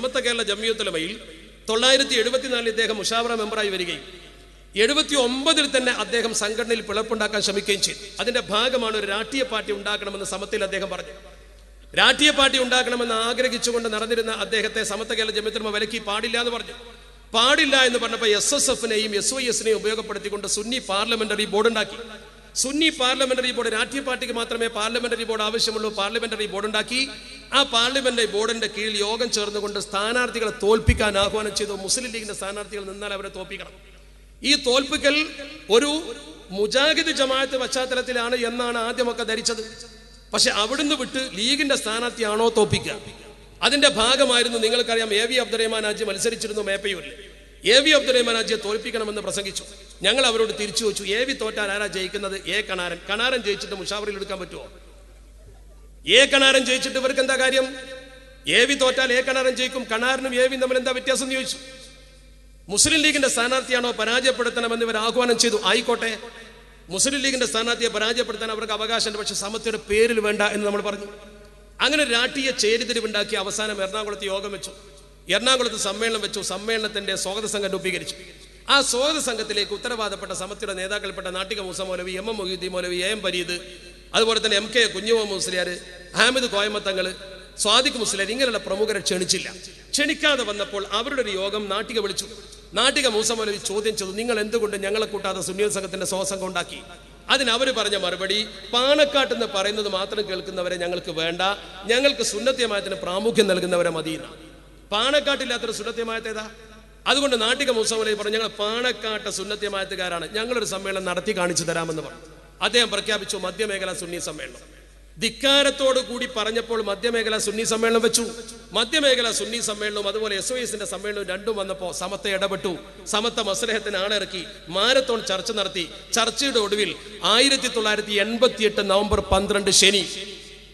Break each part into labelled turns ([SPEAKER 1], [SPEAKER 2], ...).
[SPEAKER 1] സമത്വ കേരള ജമ്മിയുത്തലമയിൽ തൊള്ളായിരത്തി എഴുപത്തിനാലിൽ ഇദ്ദേഹം മുഷാവറ മെമ്പറായി വരികയും എഴുപത്തി ഒമ്പതിൽ തന്നെ അദ്ദേഹം സംഘടനയിൽ പിളർപ്പുണ്ടാക്കാൻ ശ്രമിക്കുകയും ചെയ്തു. അതിന്റെ ഭാഗമാണ് ഒരു രാഷ്ട്രീയ പാർട്ടി ഉണ്ടാക്കണമെന്ന് സമത്തിൽ അദ്ദേഹം പറഞ്ഞു. രാഷ്ട്രീയ പാർട്ടി ഉണ്ടാക്കണമെന്ന് ആഗ്രഹിച്ചുകൊണ്ട് നടന്നിരുന്ന അദ്ദേഹത്തെ സമത്വ കേരള ജമിയത്തുലമ വിലക്കി പാടില്ല എന്ന് പറഞ്ഞു. പാടില്ല എന്ന് പറഞ്ഞപ്പോൾ എസ് എസ് എഫിനെയും എസ് വൈ എസിനെയും ഉപയോഗപ്പെടുത്തിക്കൊണ്ട് സുന്നി പാർലമെന്ററി ബോർഡ് ഉണ്ടാക്കി സുന്നി പാർലമെന്ററി ബോർഡ് രാഷ്ട്രീയ പാർട്ടിക്ക് മാത്രമേ പാർലമെന്ററി ബോർഡ് ആവശ്യമുള്ളൂ. പാർലമെന്ററി ബോർഡ് ഉണ്ടാക്കി ആ പാർലമെന്ററി ബോർഡിന്റെ കീഴിൽ യോഗം ചേർന്നുകൊണ്ട് സ്ഥാനാർത്ഥികളെ തോൽപ്പിക്കാൻ ആഹ്വാനം ചെയ്തു. മുസ്ലിം ലീഗിന്റെ സ്ഥാനാർത്ഥികൾ നിന്നാൽ അവരെ തോൽപ്പിക്കണം. ഈ തോൽപ്പിക്കൽ ഒരു മുജാഹിദ് ജമാഅത്ത് പശ്ചാത്തലത്തിലാണ് എന്നാണ് ആദ്യമൊക്കെ ധരിച്ചത്. പക്ഷെ അവിടുന്ന് വിട്ട് ലീഗിന്റെ സ്ഥാനാർത്ഥിയാണോ തോൽപ്പിക്കുക? അതിന്റെ ഭാഗമായിരുന്നു നിങ്ങൾക്കറിയാം എ വി അബ്ദുറഹ്മാൻ ആജി മത്സരിച്ചിരുന്നു മേപ്പയൂരിൽ എ വി അബ്ദുറഹ്മാനാജിയെ തോൽപ്പിക്കണമെന്ന് പ്രസംഗിച്ചു. ഞങ്ങൾ അവരോട് തിരിച്ചു വെച്ചു എ വി തോറ്റാൽ ആരാ ജയിക്കുന്നത്? എ കണാരൻ. കണാരൻ ജയിച്ചിട്ട് മുഷാവറിൽ എടുക്കാൻ പറ്റുമോ എ കണാരൻ ജയിച്ചിട്ട് ഇവർക്ക് എന്താ കാര്യം? എ വി തോറ്റാൽ എ കണാരൻ ജയിക്കും. കണാരനും എ വിയും തമ്മിൽ എന്താ വ്യത്യാസം? ചോദിച്ചു. മുസ്ലിം ലീഗിന്റെ സ്ഥാനാർത്ഥിയാണോ പരാജയപ്പെടുത്തണമെന്ന് ഇവർ ആഹ്വാനം ചെയ്തു. ആയിക്കോട്ടെ. മുസ്ലിം ലീഗിന്റെ സ്ഥാനാർത്ഥിയെ പരാജയപ്പെടുത്താൻ അവർക്ക് അവകാശമുണ്ട് പക്ഷെ സമത്വയുടെ പേരിൽ വേണ്ട എന്ന് നമ്മൾ പറഞ്ഞു. അങ്ങനെ രാഷ്ട്രീയ ചേരിതിരിവുണ്ടാക്കി അവസാനം എറണാകുളത്ത് യോഗം വെച്ചു. എറണാകുളത്ത് സമ്മേളനം വെച്ചു. സമ്മേളനത്തിന്റെ സ്വാഗത സംഘം രൂപീകരിച്ചു. ആ സ്വാഗത സംഘത്തിലേക്ക് ഉത്തരവാദപ്പെട്ട സമത്തിയുടെ നേതാക്കൾപ്പെട്ട Nattika Moosa Maulavi M M Mohiuddin Maulavi A M Pareed അതുപോലെ തന്നെ എം കെ കുഞ്ഞുമ മുസ്ലിയാർ അഹമ്മദ് കോയമത്തങ്ങൾ സ്വാദിഖ് മുസ്ലിയാർ ഇങ്ങനെയുള്ള പ്രമുഖരെ ക്ഷണിച്ചില്ല. ക്ഷണിക്കാതെ വന്നപ്പോൾ അവരുടെ ഒരു യോഗം നാട്ടിക വിളിച്ചു. നാട്ടിക മൂസ മൗലവി ചോദ്യം ചെയ്തു നിങ്ങൾ എന്തുകൊണ്ട് ഞങ്ങളെ കൂട്ടാതെ സുന്നിയ സംഘത്തിന്റെ സ്വസംഘം ഉണ്ടാക്കി? അതിന് അവർ പറഞ്ഞ മറുപടി പാണക്കാട്ട് എന്ന് പറയുന്നത് മാത്രം കേൾക്കുന്നവരെ ഞങ്ങൾക്ക് വേണ്ട. ഞങ്ങൾക്ക് സുന്നത്യമായത്തിന് പ്രാമുഖ്യം നൽകുന്നവരെ മതിയെന്ന പാണക്കാട്ടില്ലാത്തൊരു സുന്നത്യമായത്തേതാ? അതുകൊണ്ട് നാട്ടിക മൂസവലി പറഞ്ഞു ഞങ്ങൾ പാണക്കാട്ട് സുന്നത്യമായത്തുകാരാണ്. ഞങ്ങളൊരു സമ്മേളനം നടത്തി കാണിച്ചു തരാമെന്ന് പറഞ്ഞു. അദ്ദേഹം പ്രഖ്യാപിച്ചു മധ്യമേഖല സുന്നി സമ്മേളനം. ധിക്കാരത്തോടു കൂടി പറഞ്ഞപ്പോൾ മധ്യമേഖല സുന്നി സമ്മേളനം വെച്ചു. മധ്യമേഖല സുന്നി സമ്മേളനവും അതുപോലെ എസ് ഒ എസിന്റെ സമ്മേളനവും രണ്ടും വന്നപ്പോൾ സമത്തെ ഇടപെട്ടു. സമത്ത മസ്ലഹത്തിന് ആളിറക്കി മാരത്തോൺ ചർച്ച നടത്തി. ചർച്ചയുടെ ഒടുവിൽ ആയിരത്തി തൊള്ളായിരത്തി എൺപത്തി എട്ട് നവംബർ പന്ത്രണ്ട് ശനി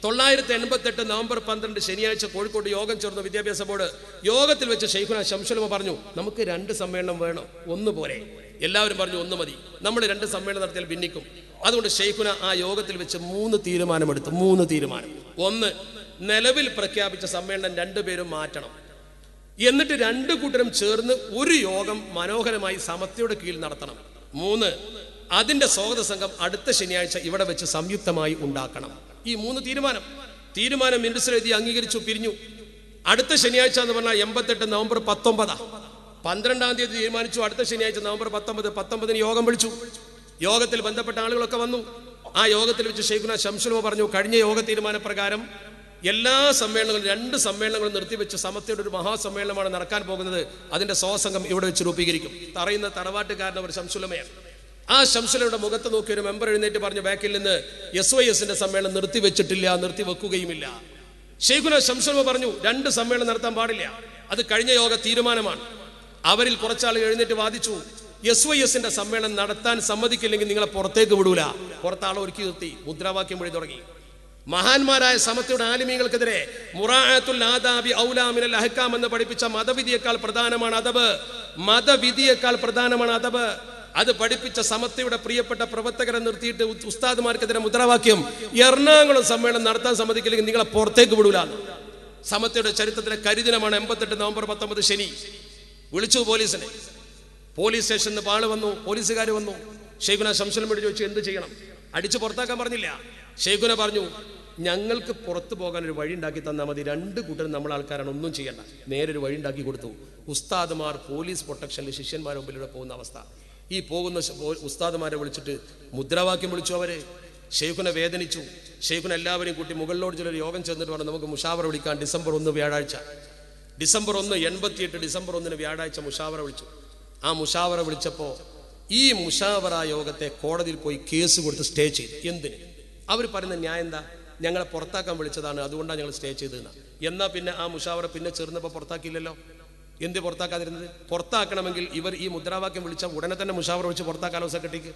[SPEAKER 1] തൊള്ളായിരത്തി എൺപത്തെട്ട് നവംബർ പന്ത്രണ്ട് ശനിയാഴ്ച കോഴിക്കോട് യോഗം ചേർന്ന വിദ്യാഭ്യാസ ബോർഡ്. യോഗത്തിൽ വെച്ച് ഷെയ്ഖുന ശംസുലമ പറഞ്ഞു നമുക്ക് രണ്ട് സമ്മേളനം വേണം ഒന്ന് പോരെ. എല്ലാവരും പറഞ്ഞു ഒന്ന് മതി. നമ്മൾ രണ്ട് സമ്മേളനം നടത്തിയാൽ ഭിന്നിക്കും. അതുകൊണ്ട് ഷെയ്ഖുന ആ യോഗത്തിൽ വെച്ച് മൂന്ന് തീരുമാനമെടുത്തു മൂന്ന് തീരുമാനം. ഒന്ന് നിലവിൽ പ്രഖ്യാപിച്ച സമ്മേളനം രണ്ടുപേരും മാറ്റണം. എന്നിട്ട് രണ്ടു കൂട്ടരും ചേർന്ന് ഒരു യോഗം മനോഹരമായി സമത്വയുടെ കീഴിൽ നടത്തണം. മൂന്ന് അതിന്റെ സ്വാഗത സംഘം അടുത്ത ശനിയാഴ്ച ഇവിടെ വെച്ച് സംയുക്തമായി ഉണ്ടാക്കണം. ഈ മൂന്ന് തീരുമാനം. തീരുമാനം മിനിസ്റ്റർ എഴുതി അംഗീകരിച്ചു പിരിഞ്ഞു. അടുത്ത ശനിയാഴ്ച എന്ന് പറഞ്ഞാൽ എൺപത്തെട്ട് നവംബർ പത്തൊമ്പതാ. പന്ത്രണ്ടാം തീയതി തീരുമാനിച്ചു. അടുത്ത ശനിയാഴ്ച നവംബർ പത്തൊമ്പത് പത്തൊമ്പതിന് യോഗം വിളിച്ചു. യോഗത്തിൽ ബന്ധപ്പെട്ട ആളുകളൊക്കെ വന്നു. ആ യോഗത്തിൽ വെച്ച് ഷെയ്ഖുന ശംസുലമ പറഞ്ഞു കഴിഞ്ഞ യോഗ തീരുമാനപ്രകാരം എല്ലാ സമ്മേളനങ്ങളും രണ്ട് സമ്മേളനങ്ങളും നിർത്തിവെച്ച് സമത്വയുടെ ഒരു മഹാസമ്മേളനമാണ് നടക്കാൻ പോകുന്നത്. അതിന്റെ സ്വാസംഗം ഇവിടെ വെച്ച് രൂപീകരിക്കും. തറയുന്ന തറവാട്ടുകാരൻ ഒരു ശംസുലമയാണ്. ആ ശംസലയുടെ മുഖത്ത് നോക്കി ഒരു മെമ്പർ എഴുന്നേറ്റ് പറഞ്ഞു ബാക്കിൽ നിന്ന് എസ് വൈ എസിന്റെ സമ്മേളനം നിർത്തിവെച്ചിട്ടില്ല നിർത്തിവെക്കുകയുമില്ല ഷെയ്ഖുന ശംസുലമ പറഞ്ഞു രണ്ട് സമ്മേളനം നടത്താൻ പാടില്ല. അത് കഴിഞ്ഞ യോഗ തീരുമാനമാണ്. അവരിൽ കുറച്ചാൾ എഴുന്നേറ്റ് വാദിച്ചു എസ് വൈ എസിന്റെ സമ്മേളനം നടത്താൻ സമ്മതിക്കില്ലെങ്കിൽ നിങ്ങളെ പുറത്തേക്ക് വിടൂല. പുറത്താളെ ഒരുക്കി നിർത്തി മുദ്രാവാക്യം വഴി തുടങ്ങി. മഹാന്മാരായ സമത്വയുടെ ആലിമീങ്ങൾക്കെതിരെ മുറാഅത്തുൽ ആദാബി ഔലാമിനൽ അഹ്കാം എന്ന് പഠിപ്പിച്ച മതവിധിയേക്കാൾ പ്രധാനമാണ് അതബ്. മതവിധിയേക്കാൾ പ്രധാനമാണ് അതബ്. അത് പഠിപ്പിച്ച സമത്തയുടെ പ്രിയപ്പെട്ട പ്രവർത്തകരെ നിർത്തിയിട്ട് ഉസ്താദുമാർക്കെതിരെ മുദ്രാവാക്യം എറണാകുളം സമ്മേളനം നടത്താൻ സമ്മതിക്കില്ലെങ്കിൽ നിങ്ങളെ പുറത്തേക്ക് വിടൂല സമത്തയുടെ ചരിത്രത്തിലെ കരിദിനമാണ് എൺപത്തെട്ട് നവംബർ പത്തൊമ്പത് ശനി. വിളിച്ചു പോലീസിനെ. പോലീസ് സ്റ്റേഷനിൽ നിന്ന് പാൾ വന്നു പോലീസുകാർ വന്നു. ഷെയ്ഖുന ശംസുലമോട് ചോദിച്ചു എന്ത് ചെയ്യണം? അടിച്ചു പുറത്താക്കാൻ പറഞ്ഞില്ല. ഷെയ്ഖുന പറഞ്ഞു ഞങ്ങൾക്ക് പുറത്തു പോകാൻ ഒരു വഴി ഉണ്ടാക്കി തന്നാൽ മതി. രണ്ട് കൂട്ടരും നമ്മൾ ആൾക്കാരാണ് ഒന്നും ചെയ്യണ്ട. നേരെ ഒരു വഴി ഉണ്ടാക്കി കൊടുത്തു. ഉസ്താദ്മാർ പോലീസ് പ്രൊട്ടക്ഷനിൽ ശിഷ്യന്മാരുടെ മുമ്പിലൂടെ പോകുന്ന അവസ്ഥ. ഈ പോകുന്ന ഉസ്താദുമാരെ വിളിച്ചിട്ട് മുദ്രാവാക്യം വിളിച്ചു അവരെ. ഷെയ്ഖുനെ വേദനിച്ചു. ഷെയ്ഖുനെ എല്ലാവരെയും കൂട്ടി മുകളിലോട് ചിലർ യോഗം ചെന്നിട്ട് പറഞ്ഞു നമുക്ക് മുഷാവറ വിളിക്കാൻ ഡിസംബർ ഒന്ന് വ്യാഴാഴ്ച. ഡിസംബർ ഒന്ന് എൺപത്തിയെട്ട് ഡിസംബർ ഒന്നിന് വ്യാഴാഴ്ച മുഷാവറ വിളിച്ചു. ആ മുഷാവറ വിളിച്ചപ്പോൾ ഈ മുഷാവറ യോഗത്തെ കോടതിയിൽ പോയി കേസ് കൊടുത്ത് സ്റ്റേ ചെയ്തു. എന്തിന്? അവർ പറയുന്ന ന്യായം എന്താ? ഞങ്ങളെ പുറത്താക്കാൻ വിളിച്ചതാണ് അതുകൊണ്ടാണ് ഞങ്ങൾ സ്റ്റേ ചെയ്തതെന്ന്. എന്നാൽ പിന്നെ ആ മുഷാവറ പിന്നെ ചേർന്നപ്പോൾ പുറത്താക്കിയില്ലല്ലോ? എന്ത് പുറത്താക്കാതിരുന്നത്? പുറത്താക്കണമെങ്കിൽ ഇവർ ഈ മുദ്രാവാക്യം വിളിച്ച ഉടനെ തന്നെ മുഷാവർ വിളിച്ച് പുറത്താക്കാലോ സെക്രട്ടറിക്ക്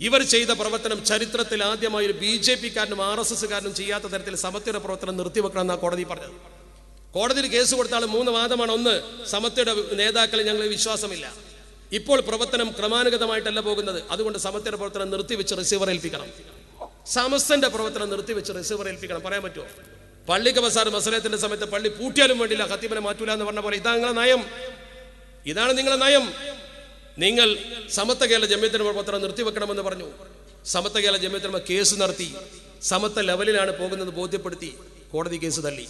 [SPEAKER 1] ഇവർ ചെയ്ത പ്രവർത്തനം ചരിത്രത്തിൽ ആദ്യമായി ഒരു ബി ജെ പിക്കാരനും ആർ എസ് എസ്സുകാരനും ചെയ്യാത്ത തരത്തിൽ സമത്വയുടെ പ്രവർത്തനം നിർത്തിവെക്കണം എന്നാണ് കോടതി പറഞ്ഞത്. കോടതിയിൽ കേസ് കൊടുത്താൽ മൂന്ന് വാദമാണ്. ഒന്ന് സമത്വയുടെ നേതാക്കളിൽ ഞങ്ങൾ വിശ്വാസമില്ല. ഇപ്പോൾ പ്രവർത്തനം ക്രമാനുഗതമായിട്ടല്ല പോകുന്നത്. അതുകൊണ്ട് സമത്വയുടെ പ്രവർത്തനം നിർത്തിവെച്ച് റിസീവർ ഏൽപ്പിക്കണം. സമസ്തന്റെ പ്രവർത്തനം നിർത്തിവെച്ച് റിസീവർ ഏൽപ്പിക്കണം. പറയാൻ പറ്റുമോ പള്ളിക്ക് ബസാർ മസലത്തിന്റെ സമയത്ത് പള്ളി പൂട്ടിയാലും വേണ്ടില്ല ഖത്തീബിനെ മാറ്റൂല എന്ന് പറഞ്ഞ പോലെ ഇതാ നിങ്ങളെ നയം. ഇതാണ് നിങ്ങളെ നയം. നിങ്ങൾ സമത്വ കേരള ജമ്യത്തിന് പത്രം നിർത്തിവെക്കണമെന്ന് പറഞ്ഞു. സമത്വ കേരള ജമ്യത്തിന് കേസ് നടത്തി. സമത്വ ലെവലിലാണ് പോകുന്നത് ബോധ്യപ്പെടുത്തി കോടതി കേസ് തള്ളി.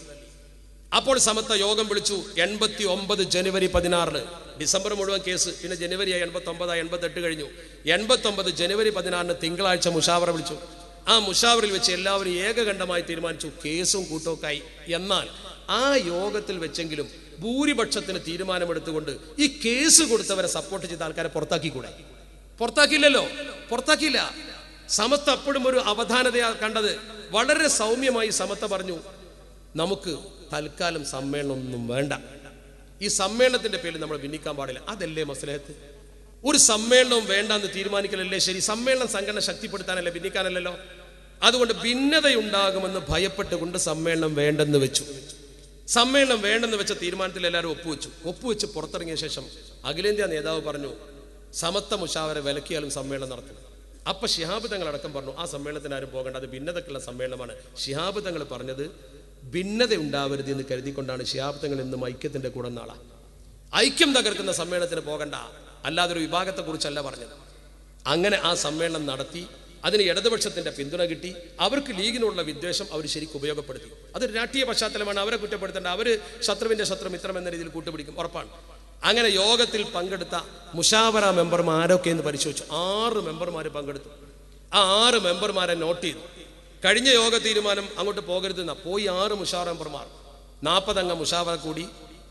[SPEAKER 1] അപ്പോൾ സമത്വ യോഗം വിളിച്ചു എൺപത്തി ഒമ്പത് ജനുവരി പതിനാറിന്. ഡിസംബർ മുഴുവൻ കേസ് പിന്നെ ജനുവരിയായി എൺപത്തി ഒമ്പതായി എൺപത്തെട്ട് കഴിഞ്ഞു. എൺപത്തി ഒമ്പത് ജനുവരി പതിനാറിന് തിങ്കളാഴ്ച മുഷാവറ വിളിച്ചു. ആ മുഷാവറിൽ വെച്ച് എല്ലാവരും ഏകകണ്ഠമായി തീരുമാനിച്ചു കേസും കൂട്ടൊക്കായി എന്നാൽ ആ യോഗത്തിൽ വെച്ചെങ്കിലും ഭൂരിപക്ഷത്തിന് തീരുമാനമെടുത്തുകൊണ്ട് ഈ കേസ് കൊടുത്തവരെ സപ്പോർട്ട് ചെയ്ത ആൾക്കാരെ പുറത്താക്കിക്കൂടെ? പുറത്താക്കിയില്ലല്ലോ? പുറത്താക്കിയില്ല. സമത്ത് അപ്പോഴും ഒരു അവധാനതയാ കണ്ടത്. വളരെ സൗമ്യമായി സമത്ത പറഞ്ഞു നമുക്ക് തൽക്കാലം സമ്മേളനം ഒന്നും വേണ്ട. ഈ സമ്മേളനത്തിന്റെ പേരിൽ നമ്മൾ ഭിന്നിക്കാൻ പാടില്ല. അതല്ലേ മസലഹത്ത്? ഒരു സമ്മേളനവും വേണ്ടെന്ന് തീരുമാനിക്കലല്ലേ ശരി? സമ്മേളനം സംഘടന ശക്തിപ്പെടുത്താനല്ലേ ഭിന്നിക്കാനല്ലല്ലോ? അതുകൊണ്ട് ഭിന്നതയുണ്ടാകുമെന്ന് ഭയപ്പെട്ടുകൊണ്ട് സമ്മേളനം വേണ്ടെന്ന് വെച്ചു. സമ്മേളനം വേണ്ടെന്ന് വെച്ച തീരുമാനത്തിൽ എല്ലാവരും ഒപ്പുവെച്ചു. ഒപ്പുവെച്ച് പുറത്തിറങ്ങിയ ശേഷം അഖിലേന്ത്യാ നേതാവ് പറഞ്ഞു സമത്വ മുഷാവരെ വിലക്കിയാലും സമ്മേളനം നടത്തും അപ്പൊ തങ്ങൾ അടക്കം പറഞ്ഞു ആ സമ്മേളനത്തിന് ആരും പോകേണ്ട അത് ഭിന്നതക്കുള്ള സമ്മേളനമാണ്. ശിഹാബ് തങ്ങൾ പറഞ്ഞത് ഭിന്നത ഉണ്ടാവരുത് എന്ന് കരുതിക്കൊണ്ടാണ് ശിഹാബ് തങ്ങൾ ഇന്നും ഐക്യത്തിന്റെ കൂടെ നാളാ. ഐക്യം തകർക്കുന്ന സമ്മേളനത്തിന് പോകണ്ട. അല്ലാതെ ഒരു വിഭാഗത്തെക്കുറിച്ചല്ല പറഞ്ഞത്. അങ്ങനെ ആ സമ്മേളനം നടത്തി അതിന് ഇടതുപക്ഷത്തിന്റെ പിന്തുണ കിട്ടി അവർക്ക് ലീഗിനുള്ള വിദ്വേഷം അവർ ശരിക്കും ഉപയോഗപ്പെടുത്തി. അതൊരു രാഷ്ട്രീയ പശ്ചാത്തലമാണ് അവരെ കുറ്റപ്പെടുത്തേണ്ട അവർ ശത്രുവിന്റെ ശത്രു മിത്രം എന്ന രീതിയിൽ കൂട്ടുപിടിക്കും ഉറപ്പാണ്. അങ്ങനെ യോഗത്തിൽ പങ്കെടുത്ത മുഷാവറ മെമ്പർമാർ ആരൊക്കെ എന്ന് പരിശോധിച്ചു. ആറ് മെമ്പർമാർ പങ്കെടുത്തു. ആ ആറ് മെമ്പർമാരെ നോട്ട് ചെയ്തു. കഴിഞ്ഞ യോഗ തീരുമാനം അങ്ങോട്ട് പോകരുതെന്ന. പോയി ആറ് മുഷാവറ മെമ്പർമാർ. നാൽപ്പതംഗ മുഷാവറ കൂടി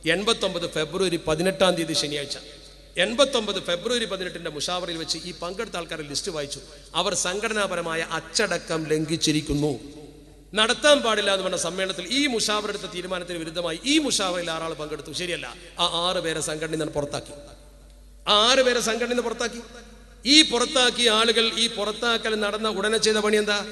[SPEAKER 1] എൺപത്തൊമ്പത് ഫെബ്രുവരി പതിനെട്ടാം തീയതി ശനിയാഴ്ച. എൺപത്തൊമ്പത് ഫെബ്രുവരി പതിനെട്ടിന്റെ മുഷാവറിൽ വെച്ച് ഈ പങ്കെടുത്ത ആൾക്കാരെ ലിസ്റ്റ് വായിച്ചു. അവർ സംഘടനാപരമായ അച്ചടക്കം ലംഘിച്ചിരിക്കുന്നു. നടത്താൻ പാടില്ല എന്ന് പറഞ്ഞ സമ്മേളനത്തിൽ ഈ മുഷാവർ എടുത്ത തീരുമാനത്തിന് വിരുദ്ധമായി ഈ മുഷാവറിൽ ആറാൾ പങ്കെടുത്തു. ശരിയല്ല. ആ ആറ് പേരെ സംഘടന നിന്ന് പുറത്താക്കി. ആ ആറ് പേരെ സംഘടന നിന്ന് പുറത്താക്കി. ഈ പുറത്താക്കിയ ആളുകൾ ഈ പുറത്താക്കൽ നടന്ന ഉടനെ ചെയ്ത പണി എന്താ?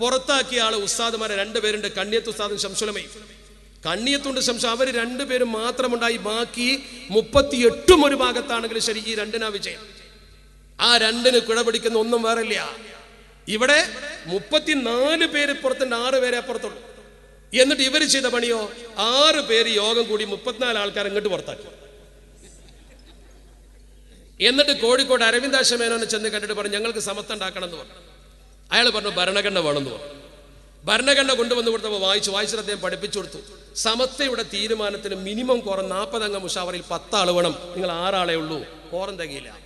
[SPEAKER 1] പുറത്താക്കിയ ആൾ ഉസ്താദുമാരെ രണ്ടുപേരുണ്ട് കണ്ണിയത്ത് ഉസ്താദും ശംസുലമയും. കണ്ണിയത്തുണ്ട് ശംസ അവർ രണ്ടുപേരും മാത്രമുണ്ടായി. ബാക്കി മുപ്പത്തിയെട്ടും ഒരു ഭാഗത്താണെങ്കിൽ ശരി ഈ രണ്ടിനാ വിജയം. ആ രണ്ടിന് കിടപിടിക്കുന്ന ഒന്നും വേറില്ല ഇവിടെ മുപ്പത്തിനാല് പേര് പുറത്തുണ്ട് ആറ് പേരെ അപ്പുറത്തുള്ളൂ എന്നിട്ട് ഇവർ ചെയ്ത പണിയോ? ആറ് പേര് യോഗം കൂടി മുപ്പത്തിനാല് ആൾക്കാർ ഇങ്ങോട്ട് പുറത്താക്കി. എന്നിട്ട് കോഴിക്കോട് അരവിന്ദാശ മേനോനെ ചെന്ന് കണ്ടിട്ട് പറഞ്ഞു ഞങ്ങൾക്ക് സമത്വം ഉണ്ടാക്കണം എന്ന് പറഞ്ഞു. അയാൾ പറഞ്ഞു ഭരണഘടന വേണമെന്ന് പറഞ്ഞു. ഭരണഘടന കൊണ്ടുവന്ന് കൊടുത്തപ്പോൾ വായിച്ചു വായിച്ചിട്ട് അദ്ദേഹം പഠിപ്പിച്ചു കൊടുത്തു. സമത്വയുടെ തീരുമാനത്തിന് മിനിമം കോറം നാൽപ്പതംഗ മുഷാവറിൽ പത്താൾ വേണം നിങ്ങൾ ആറാളെ ഉള്ളൂ. കോറം തികയില്ല.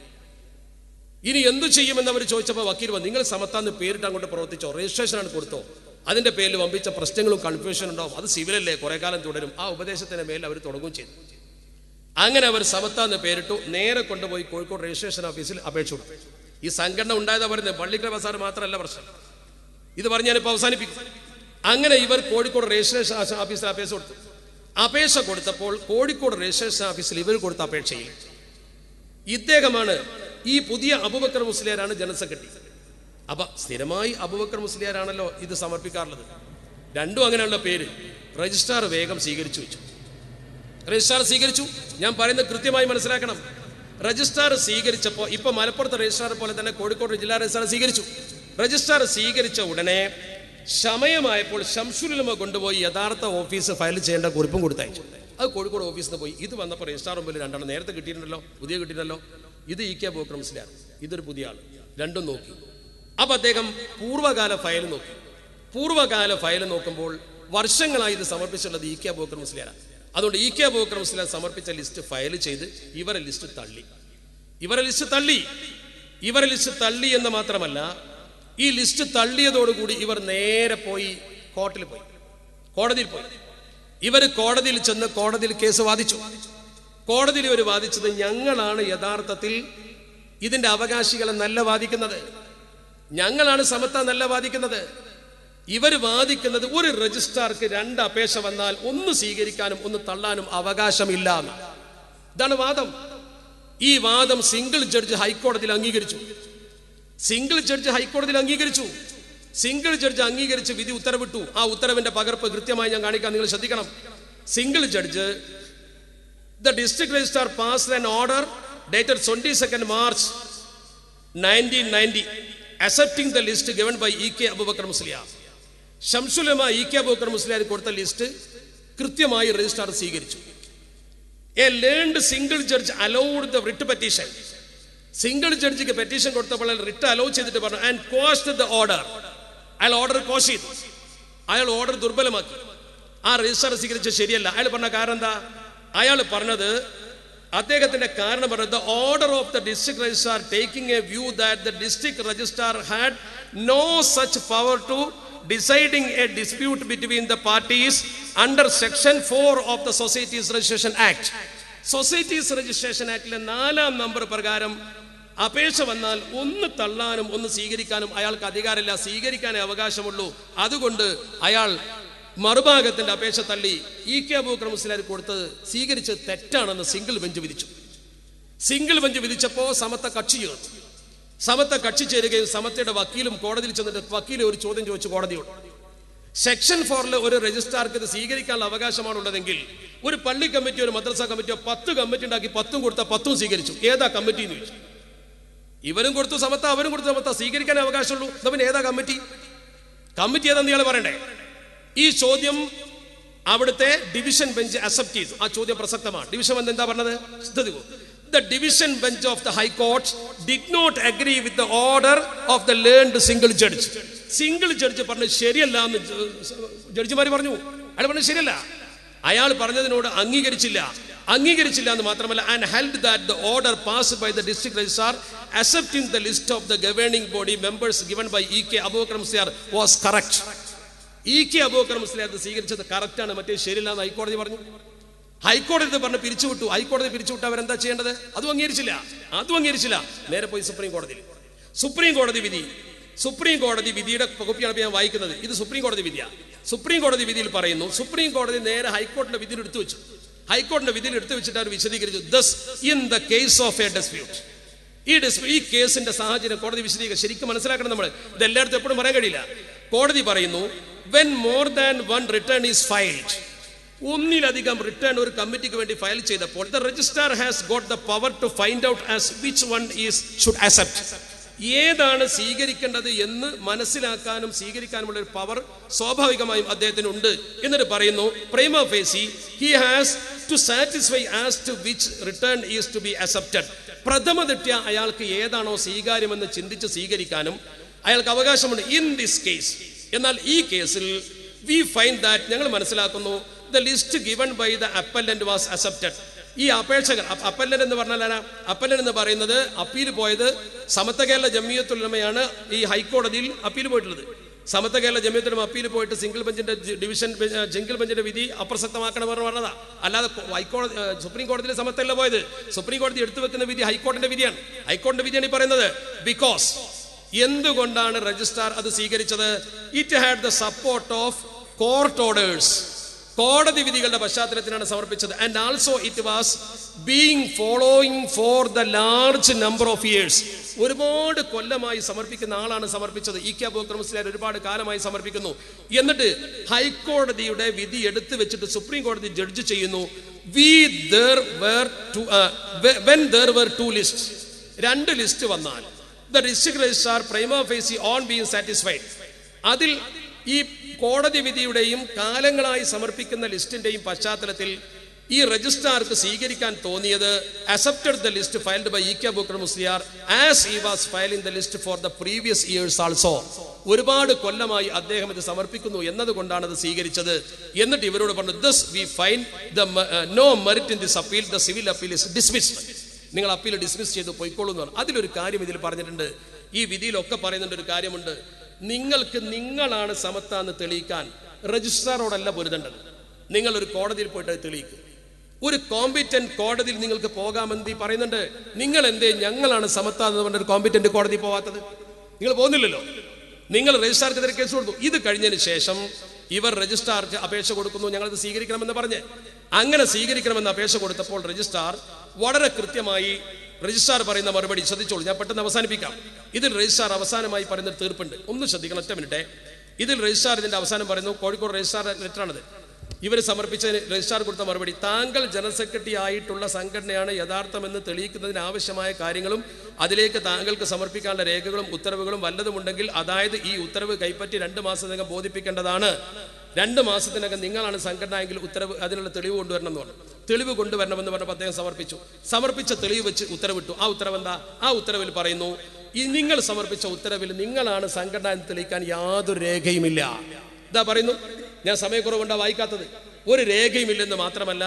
[SPEAKER 1] ഇനി എന്തു ചെയ്യുമെന്ന് അവർ ചോദിച്ചപ്പോൾ വക്കീൽ വന്നു നിങ്ങൾ സമത്താന്ന് പേരിട്ട് അങ്ങോട്ട് പ്രവർത്തിച്ചോ. രജിസ്ട്രേഷനാണ് കൊടുത്തോ. അതിന്റെ പേരിൽ വമ്പിച്ച പ്രശ്നങ്ങളും കൺഫ്യൂഷൻ ഉണ്ടാവും. അത് സിവിലല്ലേ കുറെ കാലം തുടരും. ആ ഉപദേശത്തിന്റെ മേലിൽ അവർ തുടങ്ങുകയും ചെയ്തു. അങ്ങനെ അവർ സമത്താന്ന് പേരിട്ടു. നേരെ കൊണ്ടുപോയി കോഴിക്കോട് രജിസ്ട്രേഷൻ ഓഫീസിൽ അപേക്ഷ കൊടുത്തു. ഈ സംഘടന ഉണ്ടായതാ പറയുന്നത് പള്ളിക്കൽ ബസാർ മാത്രമല്ല പ്രശ്നം. ഇത് പറഞ്ഞ് ഞാനിപ്പോൾ അവസാനിപ്പിക്കും. അങ്ങനെ ഇവർ കോഴിക്കോട് രജിസ്ട്രേഷൻ ഓഫീസിൽ അപേക്ഷ കൊടുത്തു. അപേക്ഷ കൊടുത്തപ്പോൾ കോഴിക്കോട് രജിസ്ട്രേഷൻ ഓഫീസിൽ ഇവർ കൊടുത്ത അപേക്ഷയിൽ ഇദ്ദേഹമാണ് ഈ പുതിയ അബുബക്കർ മുസ്ലിയാരാണ് ജനറൽ സെക്രട്ടറി. അപ്പൊ സ്ഥിരമായി അബുബക്കർ മുസ്ലിയാരാണല്ലോ ഇത് സമർപ്പിക്കാറുള്ളത്. രണ്ടും അങ്ങനെയുള്ള പേര്. രജിസ്ട്രാർ വേഗം സ്വീകരിച്ചു വെച്ചു. രജിസ്ട്രാർ സ്വീകരിച്ചു. ഞാൻ പറയുന്നത് കൃത്യമായി മനസ്സിലാക്കണം. രജിസ്ട്രാർ സ്വീകരിച്ചപ്പോൾ ഇപ്പൊ മലപ്പുറത്തെ രജിസ്ട്രാർ പോലെ തന്നെ കോഴിക്കോട് ജില്ലാ രജിസ്ട്രാർ സ്വീകരിച്ചു. രജിസ്ട്രാർ സ്വീകരിച്ച ഉടനെ സമയമായപ്പോൾ ശംസുലുമ കൊണ്ടുപോയി യഥാർത്ഥ ഓഫീസ് ഫയൽ ചെയ്യേണ്ട കുറിപ്പും കൊടുത്തയച്ചു. അത് കോഴിക്കോട് ഓഫീസിൽ നിന്ന് പോയി. ഇത് വന്നപ്പോൾ രജിസ്ട്രാർ മുമ്പിൽ രണ്ടെണ്ണം നേരത്തെ കിട്ടിയിട്ടുണ്ടല്ലോ പുതിയ കിട്ടിയിട്ടുണ്ടല്ലോ. ഇത് ഇ കെ ബോക്രംസിലാണ് ഇതൊരു പുതിയ ആൾ രണ്ടും നോക്കി. അപ്പൊ അദ്ദേഹം പൂർവകാല ഫയൽ നോക്കി. പൂർവകാല ഫയൽ നോക്കുമ്പോൾ വർഷങ്ങളായി ഇത് സമർപ്പിച്ചുള്ളത് ഇ കെ ബോക്രംസിലാണ് അതുകൊണ്ട് ഇ കെ ബോക്രംസില സമർപ്പിച്ച ലിസ്റ്റ് ഫയൽ ചെയ്ത് ഇവരെ ലിസ്റ്റ് തള്ളി. ഇവരെ ലിസ്റ്റ് തള്ളി. ഇവരെ ലിസ്റ്റ് തള്ളി എന്ന് മാത്രമല്ല ഈ ലിസ്റ്റ് തള്ളിയതോടുകൂടി ഇവർ നേരെ പോയി കോർട്ടിൽ പോയി. കോടതിയിൽ പോയി. ഇവർ കോടതിയിൽ ചെന്ന് കോടതിയിൽ കേസ് വാദിച്ചു. കോടതിയിൽ ഇവർ വാദിച്ചത് ഞങ്ങളാണ് യഥാർത്ഥത്തിൽ ഇതിന്റെ അവകാശികളെ നല്ല വാദിക്കുന്നത്. ഞങ്ങളാണ് സമത്ത നല്ല വാദിക്കുന്നത്. ഇവർ വാദിക്കുന്നത് ഒരു രജിസ്ട്രാർക്ക് രണ്ട് അപേക്ഷ വന്നാൽ ഒന്ന് സ്വീകരിക്കാനും ഒന്ന് തള്ളാനും അവകാശമില്ല ഇതാണ് വാദം. ഈ വാദം സിംഗിൾ ജഡ്ജ് ഹൈക്കോടതിയിൽ അംഗീകരിച്ചു. സിംഗിൾ ജഡ്ജ് ഹൈക്കോടതിയിൽ അംഗീകരിച്ചു. സിംഗിൾ ജഡ്ജ് അംഗീകരിച്ച് വിധി ഉത്തരവിട്ടു. ആ ഉത്തരവിന്റെ പകർപ്പ് കൃത്യമായി ഞാൻ കാണിക്കാൻ നിങ്ങൾ ശ്രദ്ധിക്കണം. Single judge the district registrar pass an order dated twenty second March nineteen ninety accepting the list given by E K Abubakar Musliyar Shamsul Ulama E K Abubakar Musliyar കൊടുത്ത ലിസ്റ്റ് കൃത്യമായി രജിസ്ട്രാർ സ്വീകരിച്ചു. A learned single judge allowed the writ petition single ജഡ്ജിക്ക് petition കൊടുത്തപ്പോൾ writ allow ചെയ്തിട്ട് പറഞ്ഞു and cost the order അയാൾ order cost ചെയ്തു. അയാൾ order ദുർബലമാക്കി. ആ രജിസ്റ്റർ സ്വീകരിച്ച ശരിയല്ല. അയാൾ പറഞ്ഞ കാരണം എന്താ? അയാൾ പറഞ്ഞത് അദ്ദേഹത്തിന്റെ കാരണം പറഞ്ഞത് order of the district registrar taking a view that the district registrar had no such power to deciding a dispute between the parties under section four of the societies registration act societies registration ആക്ടിലെ നാലാം number പ്രകാരം അപേക്ഷ വന്നാൽ ഒന്ന് തള്ളാനും ഒന്ന് സ്വീകരിക്കാനും അയാൾക്ക് അധികാരമില്ല സ്വീകരിക്കാനേ അവകാശമുള്ളൂ. അതുകൊണ്ട് അയാൾ മറുഭാഗത്തിന്റെ അപേക്ഷ തള്ളി ഇ കെ അബൂക്കർ മുസ്ലിയാർ കൊടുത്തത് സ്വീകരിച്ച് തെറ്റാണെന്ന് സിംഗിൾ ബെഞ്ച് വിധിച്ചു. സിംഗിൾ ബെഞ്ച് വിധിച്ചപ്പോൾ സമത്ത കക്ഷി ചേർന്നു സമത്ത കക്ഷി ചേരുകയും സമത്തയുടെ വക്കീലും കോടതിയിൽ ചെന്നിട്ട് വക്കീലെ ഒരു ചോദ്യം ചോദിച്ചു കോടതിയോട്. സെക്ഷൻ ഫോറിൽ ഒരു രജിസ്ട്രാർക്ക് ഇത് സ്വീകരിക്കാനുള്ള അവകാശമാണുള്ളതെങ്കിൽ ഒരു പള്ളി കമ്മിറ്റിയോ ഒരു മദ്രസ കമ്മിറ്റിയോ പത്ത് കമ്മിറ്റി ഉണ്ടാക്കി പത്തും കൊടുത്ത പത്തും സ്വീകരിച്ചു. ഏതാ കമ്മിറ്റി എന്ന് ചോദിച്ചു. ഇവരും കൊടുത്തു സമത്ത അവരും കൊടുത്തു സമത്ത. സ്വീകരിക്കാൻ അവകാശമുള്ളൂ. പിന്നെ ഏതാ കമ്മിറ്റി? കമ്മിറ്റി ഏതാ നിങ്ങൾ പറയണ്ടേ? ഈ ചോദ്യം അവിടുത്തെ ഡിവിഷൻ ബെഞ്ച് അക്സെപ്റ്റ് ചെയ്തു. ആ ചോദ്യം പ്രസക്തമാണ്. ഡിവിഷൻ ബെഞ്ച് എന്താ പറഞ്ഞത്? ശ്രദ്ധിക്കൂ the division bench of the high court did not agree with the order of the learned single judge single judge പറഞ്ഞു ശരിയല്ല എന്ന് ജഡ്ജിമാർ പറഞ്ഞു. അയാൾ പറഞ്ഞു ശരിയല്ല. അയാൾ പറഞ്ഞതിനോട് അംഗീകരിച്ചില്ല. അംഗീകരിച്ചില്ല എന്ന് മാത്രമല്ല and held that the order pass by the district registrar accepting the list of the governing body members given by E K Abubakar Musliyar was correct E K Musliyar അത് സ്വീകരിച്ചത് കറക്റ്റാണ് മറ്റേ ശരിയില്ല എന്ന് ഹൈക്കോടതി പറഞ്ഞു. ഹൈക്കോടതി ഇത് പറഞ്ഞ് പിരിച്ചുവിട്ടു. ഹൈക്കോടതി പിരിച്ചുവിട്ട് അവരെന്താ ചെയ്യേണ്ടത്? അതും അംഗീകരിച്ചില്ല. അതും അംഗീകരിച്ചില്ല. നേരെ പോയി സുപ്രീം കോടതിയിൽ. സുപ്രീം കോടതി വിധി. സുപ്രീം കോടതി വിധിയുടെ പകുപ്പിയാണ് ഞാൻ വായിക്കുന്നത്. ഇത് സുപ്രീം കോടതി വിധിയാണ് സുപ്രീം കോടതി വിധിയിൽ പറയുന്നു സുപ്രീം കോടതി നേരെ ഹൈക്കോടതിയുടെ വിധിയിൽ എടുത്തു വെച്ചു ഹൈക്കോടതിയുടെ വിധിയിൽ എടുത്തു വെച്ചിട്ട് അവർ വിശദീകരിച്ചു. Thus in the case of a dispute ഈ ഡിസ്പ്യൂ ഈ കേസിന്റെ സാഹചര്യം കോടതി വിശദീകരിക്കുക. ശരിക്കും മനസ്സിലാക്കണം നമ്മൾ ഇത് എല്ലായിടത്തും എപ്പോഴും പറയാൻ കഴിയില്ല. കോടതി പറയുന്നു when more than one return is filed ഒന്നിലധികം റിട്ടേൺ ഒരു കമ്മിറ്റിക്ക് വേണ്ടി ഫയൽ ചെയ്തപ്പോൾ the registrar has got the power to find out as which one is should accept ഏതാണ് സ്വീകരിക്കേണ്ടത് എന്ന് മനസ്സിലാക്കാനും സ്വീകരിക്കാനുമുള്ള ഒരു പവർ സ്വാഭാവികമായും അദ്ദേഹത്തിന് ഉണ്ട് എന്നിട്ട് പറയുന്നു prima facie he has to satisfy as to which return is to be accepted പ്രഥമ ദൃഷ്ട്യ അയാൾക്ക് ഏതാണോ സ്വീകാര്യമെന്ന് ചിന്തിച്ച് സ്വീകരിക്കാനും അയാൾക്ക് അവകാശമുണ്ട് ഇൻ ദിസ് കേസ് എന്നാൽ ഈ കേസിൽ വി ഫൈൻഡ് ദാറ്റ് ഞങ്ങൾ മനസ്സിലാക്കുന്നു the list given by the appellant was accepted ഈ അപേക്ഷകർ അപ്പല്ലൻ എന്ന് പറഞ്ഞാൽ ആരാ? അപ്പല്ലൻ എന്ന് പറയുന്നത് അപ്പീൽ പോയത് സമത്ത കേരള ജമിയത്തുലമയാണ് ഈ ഹൈക്കോടതിയിൽ അപ്പീൽ പോയിട്ടുള്ളത്. സമത്ത കേരള ജമിയത്തിലും അപ്പീൽ പോയിട്ട് സിംഗിൾ ബെഞ്ചിന്റെ ഡിവിഷൻ സിംഗിൾ ബെഞ്ചിന്റെ വിധി അപ്രസക്തമാക്കണമെന്ന് പറഞ്ഞതാ. അല്ലാതെ ഹൈക്കോടതി സുപ്രീം കോടതിയിൽ സമത്തല്ല പോയത്. സുപ്രീം കോടതി എടുത്തു വെക്കുന്ന വിധി ഹൈക്കോടതിന്റെ വിധിയാണ്. ഹൈക്കോടതിന്റെ വിധിയാണ് ഈ പറയുന്നത്. ബിക്കോസ് എന്തുകൊണ്ടാണ് രജിസ്ട്രാർ അത് സ്വീകരിച്ചത്? It had the support of court orders കോടതി വിധികളുടെ പശ്ചാത്തലത്തിലാണ് സമർപ്പിച്ചത്. And also it was being following for the large number of years ഒരുപാട് കൊല്ലമായി സമർപ്പിക്കുന്ന ആളാണ് സമർപ്പിച്ചത്. ഇ കെ അബൂക്കർ മുസ്ലിയാർ ഒരുപാട് കാലമായി സമർപ്പിക്കുന്നു. എന്നിട്ട് ഹൈക്കോടതിയുടെ വിധി എടുത്തു വെച്ചിട്ട് സുപ്രീം കോടതി ജഡ്ജ് ചെയ്യുന്നു. We were to when there were two list രണ്ട് ലിസ്റ്റ് വന്നാൽ. The district on being satisfied അതിൽ ഈ കോടതി വിധിയുടെയും കാലങ്ങളായി സമർപ്പിക്കുന്ന ലിസ്റ്റിന്റെയും പശ്ചാത്തലത്തിൽ ഈ രജിസ്ട്രാർക്ക് സ്വീകരിക്കാൻ തോന്നിയത് accepted the list filed by E K Booker Musliyar as he was filing the list for the previous years also ഒരുപാട് കൊല്ലമായി അദ്ദേഹം ഇത് സമർപ്പിക്കുന്നു എന്നതുകൊണ്ടാണ് അത് സ്വീകരിച്ചത്. എന്നിട്ട് ഇവരോട് പറഞ്ഞു thus we find the no merit in this appeal the civil appeal is dismissed നിങ്ങൾ അപ്പീൽ ഡിസ്മിസ് ചെയ്ത് പോയിക്കോളൂ പറഞ്ഞു. അതിലൊരു കാര്യം ഇതിൽ പറഞ്ഞിട്ടുണ്ട്. ഈ വിധിയിലൊക്കെ പറയുന്നുണ്ട് ഒരു കാര്യമുണ്ട്. നിങ്ങൾക്ക് നിങ്ങളാണ് സമത്ത എന്ന് തെളിയിക്കാൻ രജിസ്ട്രാറോടല്ല പൊരുതേണ്ടത്. നിങ്ങൾ ഒരു കോടതിയിൽ പോയിട്ട് തെളിയിക്കും. ഒരു കോമ്പിറ്റന്റ് കോടതിയിൽ നിങ്ങൾക്ക് പോകാമെന്ന് പറയുന്നുണ്ട്. നിങ്ങൾ എന്തേ ഞങ്ങളാണ് സമത്ത എന്ന് പറഞ്ഞ ഒരു കോമ്പിറ്റന്റ് കോടതി പോവാത്തത്? നിങ്ങൾ പോകുന്നില്ലല്ലോ. നിങ്ങൾ രജിസ്ട്രാർക്കെതിരെ കേസ് കൊടുത്തു. ഇത് കഴിഞ്ഞതിന് ശേഷം ഇവർ രജിസ്ട്രാർക്ക് അപേക്ഷ കൊടുക്കുന്നു ഞങ്ങളത് സ്വീകരിക്കണമെന്ന് പറഞ്ഞ്. അങ്ങനെ സ്വീകരിക്കണമെന്ന് അപേക്ഷ കൊടുത്തപ്പോൾ രജിസ്ട്രാർ വളരെ കൃത്യമായി രജിസ്ട്രാർ പറയുന്ന മറുപടി ശ്രദ്ധിച്ചോളൂ. ഞാൻ പെട്ടെന്ന് അവസാനിപ്പിക്കാം. ഇതിൽ രജിസ്ട്രാർ അവസാനമായി പറയുന്ന തീർപ്പുണ്ട്. ഒന്ന് ശ്രദ്ധിക്കണം ഒറ്റ മിനിറ്റ്. ഇതിൽ രജിസ്ട്രാർ ഇതിന്റെ അവസാനം പറയുന്നു കോഴിക്കോട് രജിസ്ട്രാർ ലെറ്ററാണിത്. ഇവർ സമർപ്പിച്ച രജിസ്ട്രാർ കൊടുത്ത മറുപടി താങ്കൾ ജനറൽ സെക്രട്ടറി ആയിട്ടുള്ള സംഘടനയാണ് യഥാർത്ഥമെന്ന് തെളിയിക്കുന്നതിന് ആവശ്യമായ കാര്യങ്ങളും അതിലേക്ക് താങ്കൾക്ക് സമർപ്പിക്കാനുള്ള രേഖകളും ഉത്തരവുകളും വല്ലതുമുണ്ടെങ്കിൽ അതായത് ഈ ഉത്തരവ് കൈപ്പറ്റി രണ്ട് മാസത്തിനകം ബോധിപ്പിക്കേണ്ടതാണ്. രണ്ട് മാസത്തിനകം നിങ്ങളാണ് സംഘടന എങ്കിൽ ഉത്തരവ് അതിനുള്ള തെളിവ് കൊണ്ടുവരണം എന്ന് പറഞ്ഞു. തെളിവ് കൊണ്ടുവരണമെന്ന് പറഞ്ഞപ്പോൾ അദ്ദേഹം സമർപ്പിച്ചു. സമർപ്പിച്ച തെളിവ് വെച്ച് ഉത്തരവിട്ടു. ആ ഉത്തരവ് എന്താ ആ ഉത്തരവിൽ പറയുന്നു ഈ നിങ്ങൾ സമർപ്പിച്ച ഉത്തരവിൽ നിങ്ങളാണ് സംഘടന തെളിയിക്കാൻ യാതൊരു രേഖയുമില്ല. ഇതാ പറയുന്നു. ഞാൻ സമയക്കുറവുണ്ടാ വായിക്കാത്തത്. ഒരു രേഖയുമില്ലെന്ന് മാത്രമല്ല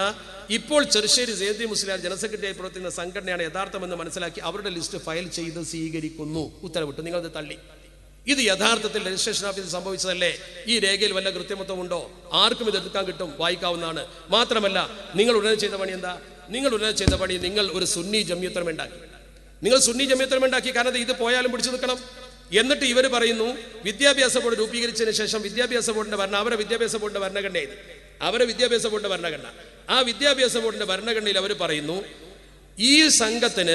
[SPEAKER 1] ഇപ്പോൾ ചെറുശ്ശേരി സേദി മുസ്ലിം ജനറൽ സെക്രട്ടറിയായി പ്രവർത്തിക്കുന്ന സംഘടനയാണ് യഥാർത്ഥമെന്ന് മനസ്സിലാക്കി അവരുടെ ലിസ്റ്റ് ഫയൽ ചെയ്ത് സ്വീകരിക്കുന്നു. ഉത്തരവിട്ടു. നിങ്ങളത് തള്ളി. ഇത് യഥാർത്ഥത്തിൽ രജിസ്ട്രേഷൻ ഓഫീസിൽ സംഭവിച്ചതല്ലേ? ഈ രേഖയിൽ വല്ല കൃത്യമത്വം ഉണ്ടോ ആർക്കും ഇത് എടുക്കാൻ കിട്ടും. വായിക്കാവുന്നതാണ്. മാത്രമല്ല നിങ്ങൾ ഉടനെ ചെയ്ത പണി എന്താ? നിങ്ങൾ ഉടനെ ചെയ്ത പണി നിങ്ങൾ ഒരു സുന്നി ജമ്യത്രം ഉണ്ടാക്കി. നിങ്ങൾ സുന്നി ജമ്യത്രം ഉണ്ടാക്കി കാരണം ഇത് പോയാലും പിടിച്ചു നിൽക്കണം. എന്നിട്ട് ഇവർ പറയുന്നു വിദ്യാഭ്യാസ ബോർഡ് രൂപീകരിച്ചതിന് ശേഷം വിദ്യാഭ്യാസ ബോർഡിന്റെ ഭരണ അവരെ വിദ്യാഭ്യാസ ബോർഡിന്റെ ഭരണഘടന ഇത്. അവരെ വിദ്യാഭ്യാസ ബോർഡിന്റെ ഭരണഘടന. ആ വിദ്യാഭ്യാസ ബോർഡിന്റെ ഭരണഘടനയിൽ അവർ പറയുന്നു ഈ സംഘത്തിന്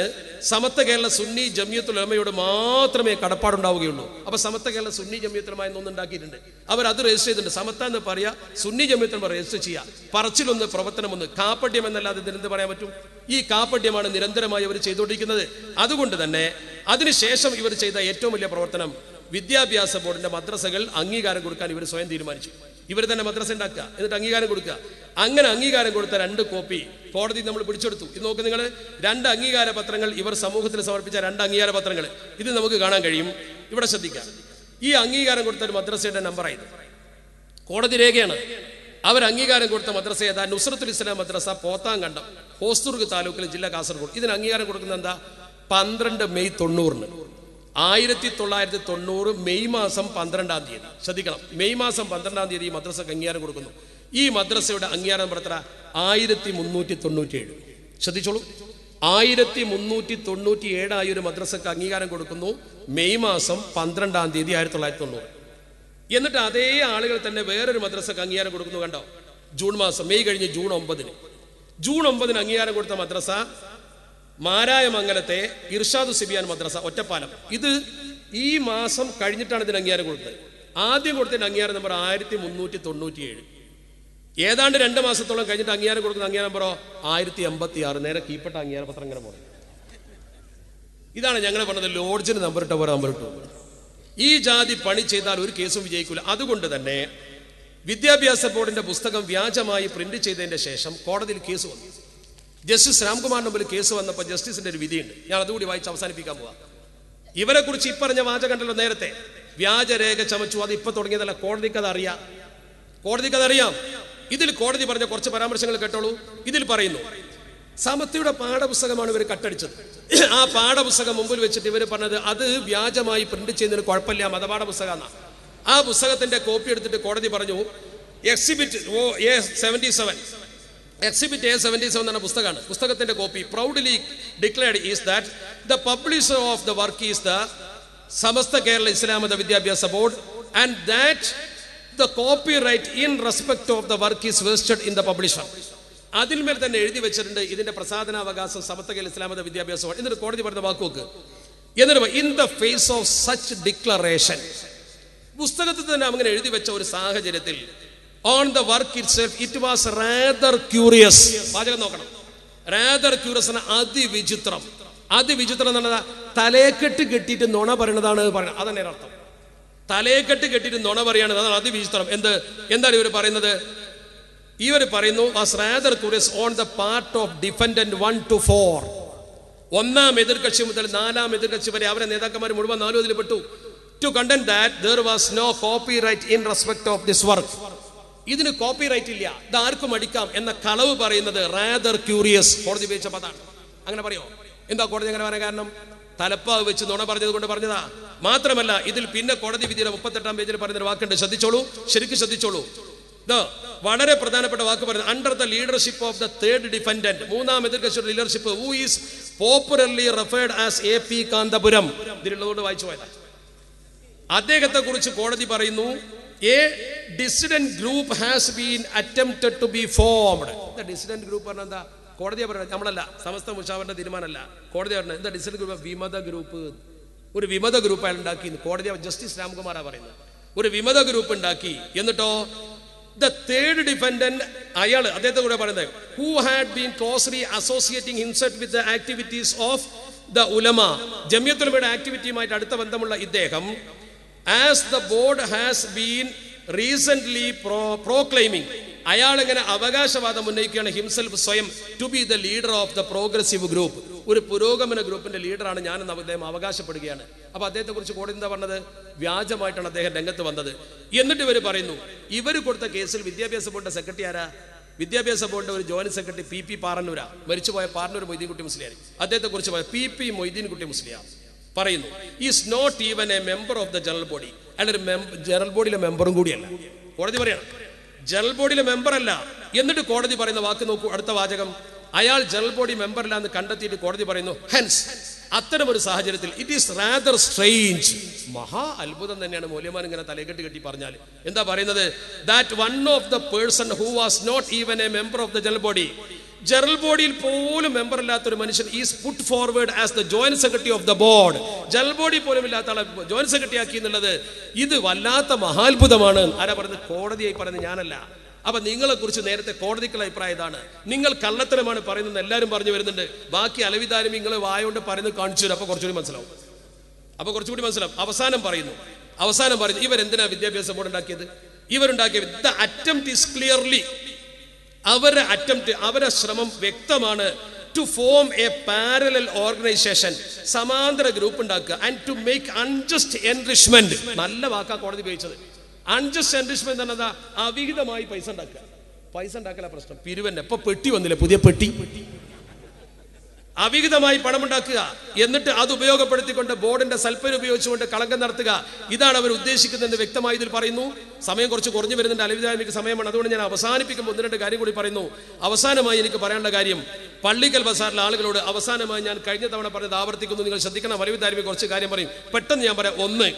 [SPEAKER 1] സമത്വ കേരള സുന്നി ജമിയത്തുലമയോട് മാത്രമേ കടപ്പാടുണ്ടാവുകയുള്ളൂ. അപ്പൊ സമത്വ കേരള സുന്നി ജമ്യത്തുലമായി എന്നൊന്ന് ഉണ്ടാക്കിയിട്ടുണ്ട്. അവർ അത് രജിസ്റ്റർ ചെയ്തിട്ടുണ്ട്. സമത്ത എന്ന് പറയാ സുന്നി ജമിയത്തുലമ രജിസ്റ്റർ ചെയ്യുക പറച്ചിലൊന്ന് പ്രവർത്തനമൊന്ന് കാപ്പട്യം എന്നല്ലാതെ ഇതിനെന്ത് പറയാൻ പറ്റും? ഈ കാപ്പട്യമാണ് നിരന്തരമായി അവർ ചെയ്തുകൊണ്ടിരിക്കുന്നത്. അതുകൊണ്ട് തന്നെ അതിനുശേഷം ഇവർ ചെയ്ത ഏറ്റവും വലിയ പ്രവർത്തനം വിദ്യാഭ്യാസ ബോർഡിന്റെ മദ്രസകൾ അംഗീകാരം കൊടുക്കാൻ ഇവർ സ്വയം തീരുമാനിച്ചു. ഇവർ തന്നെ മദ്രസ ഉണ്ടാക്കുക എന്നിട്ട് അംഗീകാരം കൊടുക്കുക. അങ്ങനെ അംഗീകാരം കൊടുത്ത രണ്ട് കോപ്പി കോടതി നമ്മൾ പിടിച്ചെടുത്തു. ഇത് നോക്ക് നിങ്ങൾ രണ്ട് അംഗീകാര പത്രങ്ങൾ ഇവർ സമൂഹത്തിൽ സമർപ്പിച്ച രണ്ട് അംഗീകാര പത്രങ്ങൾ. ഇത് നമുക്ക് കാണാൻ കഴിയും. ഇവിടെ ശ്രദ്ധിക്കാം. ഈ അംഗീകാരം കൊടുത്ത ഒരു മദ്രസയുടെ നമ്പറായത് കോടതി രേഖയാണ്. അവർ അംഗീകാരം കൊടുത്ത മദ്രസ ഏതാ? നുസ്രത്തുൽ ഇസ്ലാം മദ്രസ പോത്താങ്കണ്ടം ഹോസ്ദുർഗ് താലൂക്കിലെ ജില്ല കാസർഗോഡ്. ഇതിന് അംഗീകാരം കൊടുക്കുന്നത് എന്താ? പന്ത്രണ്ട് മെയ് തൊണ്ണൂറിന്. ആയിരത്തി തൊള്ളായിരത്തി തൊണ്ണൂറ് മെയ് മാസം പന്ത്രണ്ടാം തീയതി. ശ്രദ്ധിക്കണം. മെയ് മാസം പന്ത്രണ്ടാം തീയതി ഈ മദ്രസക്ക് അംഗീകാരം കൊടുക്കുന്നു. ഈ മദ്രസയുടെ അംഗീകാരം എത്ര ആയിരത്തി മുന്നൂറ്റി തൊണ്ണൂറ്റി ഏഴ് ശ്രദ്ധിച്ചോളൂ. ആയിരത്തി മുന്നൂറ്റി തൊണ്ണൂറ്റി ഏഴായി ഒരു മദ്രസക്ക് അംഗീകാരം കൊടുക്കുന്നു മെയ് മാസം പന്ത്രണ്ടാം തീയതി ആയിരത്തി തൊള്ളായിരത്തി തൊണ്ണൂറ് എന്നിട്ട് അതേ ആളുകൾ തന്നെ വേറൊരു മദ്രസക്ക് അംഗീകാരം കൊടുക്കുന്നു കണ്ടോ? ജൂൺ മാസം മെയ് കഴിഞ്ഞ് ജൂൺ ഒമ്പതിന്. ജൂൺ ഒമ്പതിന് അംഗീകാരം കൊടുത്ത മദ്രസ മാരായമംഗലത്തെ ഇർഷാദു സിബിയാൻ മദ്രസ ഒറ്റപ്പാലം. ഇത് ഈ മാസം കഴിഞ്ഞിട്ടാണ് ഇതിന് അംഗീകാരം കൊടുത്തത്. ആദ്യം കൊടുത്തതിന് അംഗീകാരം നമ്പർ ആയിരത്തി മുന്നൂറ്റി തൊണ്ണൂറ്റി ഏഴ് ഏതാണ്ട് രണ്ട് മാസത്തോളം കഴിഞ്ഞിട്ട് അംഗീകാരം കൊടുക്കുന്ന അംഗീകാരം പറ. ആയിരത്തി എൺപത്തി ആറ് നേരെ കീപ്പെട്ട അംഗീകാര പത്രം ഇങ്ങനെ പോകുന്നത് ഇതാണ് ഞങ്ങൾ പറഞ്ഞത് ലോഡ്ജിന് നമ്പർ ഇട്ട പോലെ നമ്പർ ഇട്ടു. ഈ ജാതി പണി ചെയ്താൽ ഒരു കേസും വിജയിക്കില്ല അതുകൊണ്ട് തന്നെ വിദ്യാഭ്യാസ ബോർഡിന്റെ പുസ്തകം വ്യാജമായി പ്രിന്റ് ചെയ്തതിന്റെ ശേഷം കോടതിയിൽ കേസ് വന്നു. ജസ്റ്റിസ് രാംകുമാറിന് മുമ്പിൽ കേസ് വന്നപ്പോൾ ജസ്റ്റിസിന്റെ ഒരു വിധിയുണ്ട്. ഞാൻ അതുകൂടി വായിച്ച് അവസാനിപ്പിക്കാൻ പോവാം. ഇവരെ കുറിച്ച് ഇപ്പറഞ്ഞ വാചകണ്ടല്ലോ നേരത്തെ. വ്യാജരേഖ ചമച്ചു. അത് ഇപ്പൊ തുടങ്ങിയതല്ല. കോടതിക്ക് അത് അറിയാം കോടതിക്ക് അതറിയാം ഇതിൽ കോടതി പറഞ്ഞ കുറച്ച് പരാമർശങ്ങൾ കേട്ടോളൂ. ഇതിൽ പറയുന്നു സമത്വയുടെ പാഠപുസ്തകമാണ് ഇവർ കട്ടടിച്ചത്. ആ പാഠപുസ്തകം മുമ്പിൽ വെച്ചിട്ട് ഇവർ പറഞ്ഞത് അത് വ്യാജമായി പ്രിന്റ് ചെയ്യുന്നതിന് കുഴപ്പമില്ല മതപാഠ പുസ്തകമാണ് ആ പുസ്തകത്തിന്റെ കോപ്പി എടുത്തിട്ട് കോടതി പറഞ്ഞു exhibit O A seventy seven exhibit A seventy seven എന്ന പുസ്തകമാണ്. പുസ്തകത്തിന്റെ copy. Proudly declared is that the publisher of the work is the Samastha Kerala Islamatha Vidyabhyasa board and that the copyright in respect of the work is vested in the publisher അതിന്മേൽ തന്നെ എഴുതി വെച്ചിട്ടുണ്ട് ഇതിന്റെ പ്രസാദനാവകാശം സമത്തകൽ ഇസ്ലാമത വിദ്യാഭ്യാസമാണ് എന്നിട്ട് കോടതി പറഞ്ഞ വാക്കുവെക്ക് എന്നിട്ട് in the face of such declaration പുസ്തകത്തിൽ തന്നെ അങ്ങനെ എഴുതി വെച്ച ഒരു സാഹചര്യത്തിൽ on the work itself it was rather curious വാചകം നോക്കണം. Rather curious അതിവിചിത്രം. അതിവിചിത്രം എന്ന് പറഞ്ഞാൽ തലേക്കെട്ട് കെട്ടിയിട്ട് നുണ പറയണതാണ് പറയുന്നത്. അതന്നെ അർത്ഥം. തലേക്കെട്ട് കെട്ടിയിട്ട് നുണ പറയാണ്. അതാണ് അതിവിചിത്രം എന്ത്? എന്താണ് ഇവർ പറയുന്നത്? ഇവർ പറയുന്നു on the part of defendant one two four ഒന്നാം എതിർകക്ഷി മുതൽ നാലാം എതിർകക്ഷി വരെ അവരെ നേതാക്കന്മാർ മുഴുവൻ നാലും ഇതിൽ പെട്ടു. To contend that was no copyright in respect of this work ഇതിന് കോപ്പി റൈറ്റ് ഇല്ല. ഇത് ആർക്കും അടിക്കാം എന്ന കളവ് പറയുന്നത് റാദർ ക്യൂറിയസ് കോടതി ഉപയോഗിച്ച പദാണ് അങ്ങനെ പറയോ? എന്താ കോടതി അങ്ങനെ പറയാൻ കാരണം? തലപ്പാവ് വെച്ച് നുണ പറഞ്ഞത് കൊണ്ട് പറഞ്ഞതാ. മാത്രമല്ല ഇതിൽ പിന്നെ കോടതി വിധിയുടെ മുപ്പത്തെട്ടാം പേജിൽ പറയുന്ന വാക്കുണ്ട്. ശ്രദ്ധിച്ചോളൂ. ശരിക്കും ശ്രദ്ധിച്ചോളൂ. വളരെ പ്രധാനപ്പെട്ട വാക്ക് പറയുന്നത് under the leadership of the third defendant മൂന്നാം എതിർകക്ഷിയുടെ leadership who is popularly referred as A P Kanthapuram ഇതിലുള്ളതുകൊണ്ട് വായിച്ചു പോയതാ. അദ്ദേഹത്തെ കുറിച്ച് കോടതി പറയുന്നു a dissident group has been attempted to be formed dissident group പറഞ്ഞാൽ എന്താ? കോടതിയെ പറഞ്ഞത് നമ്മളല്ല സമസ്ത മുഷാവറിന്റെ തീരുമാനമല്ല. കോടതി പറഞ്ഞത് എന്താ ഡിസിഡന്റ് ഗ്രൂപ്പ് വിമത ഗ്രൂപ്പ് ഒരു വിമത ഗ്രൂപ്പ് അയാൾ ഉണ്ടാക്കി കോടതി ജസ്റ്റിസ് രാംകുമാറാ പറയുന്നത്. ഒരു വിമത ഗ്രൂപ്പ് ഉണ്ടാക്കി. എന്നിട്ടോ ദ തേർഡ് ഡിഫൻഡന്റ് അയാൾ അദ്ദേഹത്തെ കൂടെ പറയുന്നത് who had been closely associating himself with activities of the Ulama ജമ്യത്തുലമയുടെ ആക്ടിവിറ്റിയുമായിട്ട് അടുത്ത ബന്ധമുള്ള ഇദ്ദേഹം as the board has been recent pro proclaiming അയാൾ ഇങ്ങനെ അവകാശവാദം ഉന്നയിക്കുകയാണ് ഹിംസെൽഫ് സ്വയം to be the leader of the progressive group ഒരു പുരോഗമന ഗ്രൂപ്പിന്റെ ലീഡറാണ് ഞാനെന്ന് അദ്ദേഹം അവകാശപ്പെടുകയാണ്. അപ്പൊ അദ്ദേഹത്തെ കുറിച്ച് കോടതി എന്താ പറഞ്ഞത്? വ്യാജമായിട്ടാണ് അദ്ദേഹം രംഗത്ത് വന്നത്. എന്നിട്ട് ഇവർ പറയുന്നു ഇവർ കൊടുത്ത കേസിൽ വിദ്യാഭ്യാസ ബോർഡിന്റെ സെക്രട്ടറി ആരാ? വിദ്യാഭ്യാസ ബോർഡിന്റെ ഒരു joint secretary P P Parannur. മരിച്ചുപോയ പാറന്നൂർ മൊയ്തീൻകുട്ടി മുസ്ലിയാർ അദ്ദേഹത്തെ കുറിച്ച് പറയാം പി പി മൊയ്തീൻകുട്ടി മുസ്ലിയാർ പറയുന്നു is not even a member of the general body അയാൾ ഒരു ജനറൽ ബോഡിയിലെ മെമ്പറും കൂടിയല്ല. കോടതി പറയണം ജനറൽ ബോഡിയിലെ മെമ്പർ അല്ല. എന്നിട്ട് കോടതി പറയുന്ന വാക്ക് നോക്കൂ അടുത്ത വാചകം. അയാൾ ജനറൽ ബോഡി മെമ്പറിലാന്ന് കണ്ടെത്തിയിട്ട് കോടതി പറയുന്നു ഹെൻസ് അത്തരം ഒരു സാഹചര്യത്തിൽ ഇറ്റ് ഈസ് റാദർ സ്ട്രേഞ്ച് മഹാ അത്ഭുതം തന്നെയാണ് മൂല്യമാൻ ഇങ്ങനെ തലകെട്ട് കെട്ടി പറഞ്ഞാൽ എന്താ പറയുന്നത്? That one of the person who was not even a member of the general body general ബോഡിയിൽ പോലും മെമ്പർ ഇല്ലാത്ത ഒരു മനുഷ്യൻ is put forward as the joint secretary of the board general body പോലും ഇല്ലാത്ത ആളെ ജോയിന്റ് സെക്രട്ടറി ആക്കി എന്നുള്ളത് ഇത് വല്ലാത്ത മഹാത്ഭുതമാണ്. ആരാ പറയുന്നത് കോടതിയായി പറയുന്നത് ഞാനല്ല. അപ്പൊ നിങ്ങളെ കുറിച്ച് നേരത്തെ കോടതിക്കുള്ള അഭിപ്രായം ഇതാണ്. നിങ്ങൾ കള്ളത്തരമാണ് പറയുന്നത് എല്ലാവരും പറഞ്ഞു വരുന്നുണ്ട്. ബാക്കി അലവിതാരം നിങ്ങൾ വായോണ്ട് പറയുന്നത് കാണിച്ചു തരും. അപ്പൊ കുറച്ചുകൂടി മനസ്സിലാവും. അപ്പൊ കുറച്ചുകൂടി മനസ്സിലാവും. അവസാനം പറയുന്നു. അവസാനം പറയുന്നു. ഇവർ എന്തിനാ വിദ്യാഭ്യാസ ബോർഡ് ഉണ്ടാക്കിയത്? ഇവരുണ്ടാക്കിയത് ദ അറ്റംപ്റ്റ് ഇസ് ക്ലിയർലി അവരുടെ അറ്റംപ്റ്റ് അവരുടെ ശ്രമം വ്യക്തമാണ്. To form a parallel organisation സമാന്തര ഗ്രൂപ്പ് ഉണ്ടാക്കുക. And to make unjust enrichment നല്ല വാക്കാ കോടതി ഉപയോഗിച്ചത്. അൺജസ്റ്റ് എൻറിച്ച്മെന്റ് എന്നതാ അവിഹിതമായി പൈസ ഉണ്ടാക്കുക. പൈസ ഉണ്ടാക്കല പ്രശ്നം. പിരിവന്നെ ഇപ്പൊ പെട്ടി വന്നില്ലേ? പുതിയ പെട്ടി. അവിഹിതമായി പണമുണ്ടാക്കുക എന്നിട്ട് അത് ഉപയോഗപ്പെടുത്തിക്കൊണ്ട് ബോർഡിന്റെ സൽപ്പര് ഉപയോഗിച്ചുകൊണ്ട് കളങ്കം നടത്തുക. ഇതാണ് അവർ ഉദ്ദേശിക്കുന്നതെന്ന് വ്യക്തമായി ഇതിൽ പറയുന്നു. സമയം കുറച്ച് കുറഞ്ഞു വരുന്നുണ്ട്. അലവിതാമിക്ക് സമയമാണ്. അതുകൊണ്ട് ഞാൻ അവസാനിപ്പിക്കുമ്പോൾ ഒന്ന് രണ്ട് കാര്യം കൂടി പറയുന്നു. അവസാനമായി എനിക്ക് പറയാനുള്ള കാര്യം പള്ളിക്കൽ ബസാറിലെ ആളുകളോട് അവസാനമായി ഞാൻ കഴിഞ്ഞ തവണ പറഞ്ഞത് ആവർത്തിക്കുന്നു നിങ്ങൾ ശ്രദ്ധിക്കണം വരവിതാരി കുറച്ച് കാര്യം പറയും. പെട്ടെന്ന് ഞാൻ പറയാം ഒന്ന്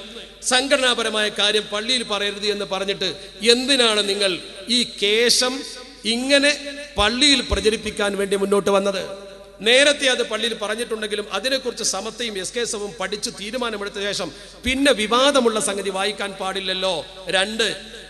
[SPEAKER 1] സംഘടനാപരമായ കാര്യം പള്ളിയിൽ പറയരുത് എന്ന് പറഞ്ഞിട്ട് എന്തിനാണ് നിങ്ങൾ ഈ കേശം ഇങ്ങനെ പള്ളിയിൽ പ്രചരിപ്പിക്കാൻ വേണ്ടി മുന്നോട്ട് വന്നത്? നേരത്തെ അത് പള്ളിയിൽ പറഞ്ഞിട്ടുണ്ടെങ്കിലും അതിനെക്കുറിച്ച് സമത്തെയും എസ് കെ എസും പഠിച്ച് തീരുമാനമെടുത്ത ശേഷം പിന്നെ വിവാദമുള്ള സംഗതി വായിക്കാൻ പാടില്ലല്ലോ. രണ്ട്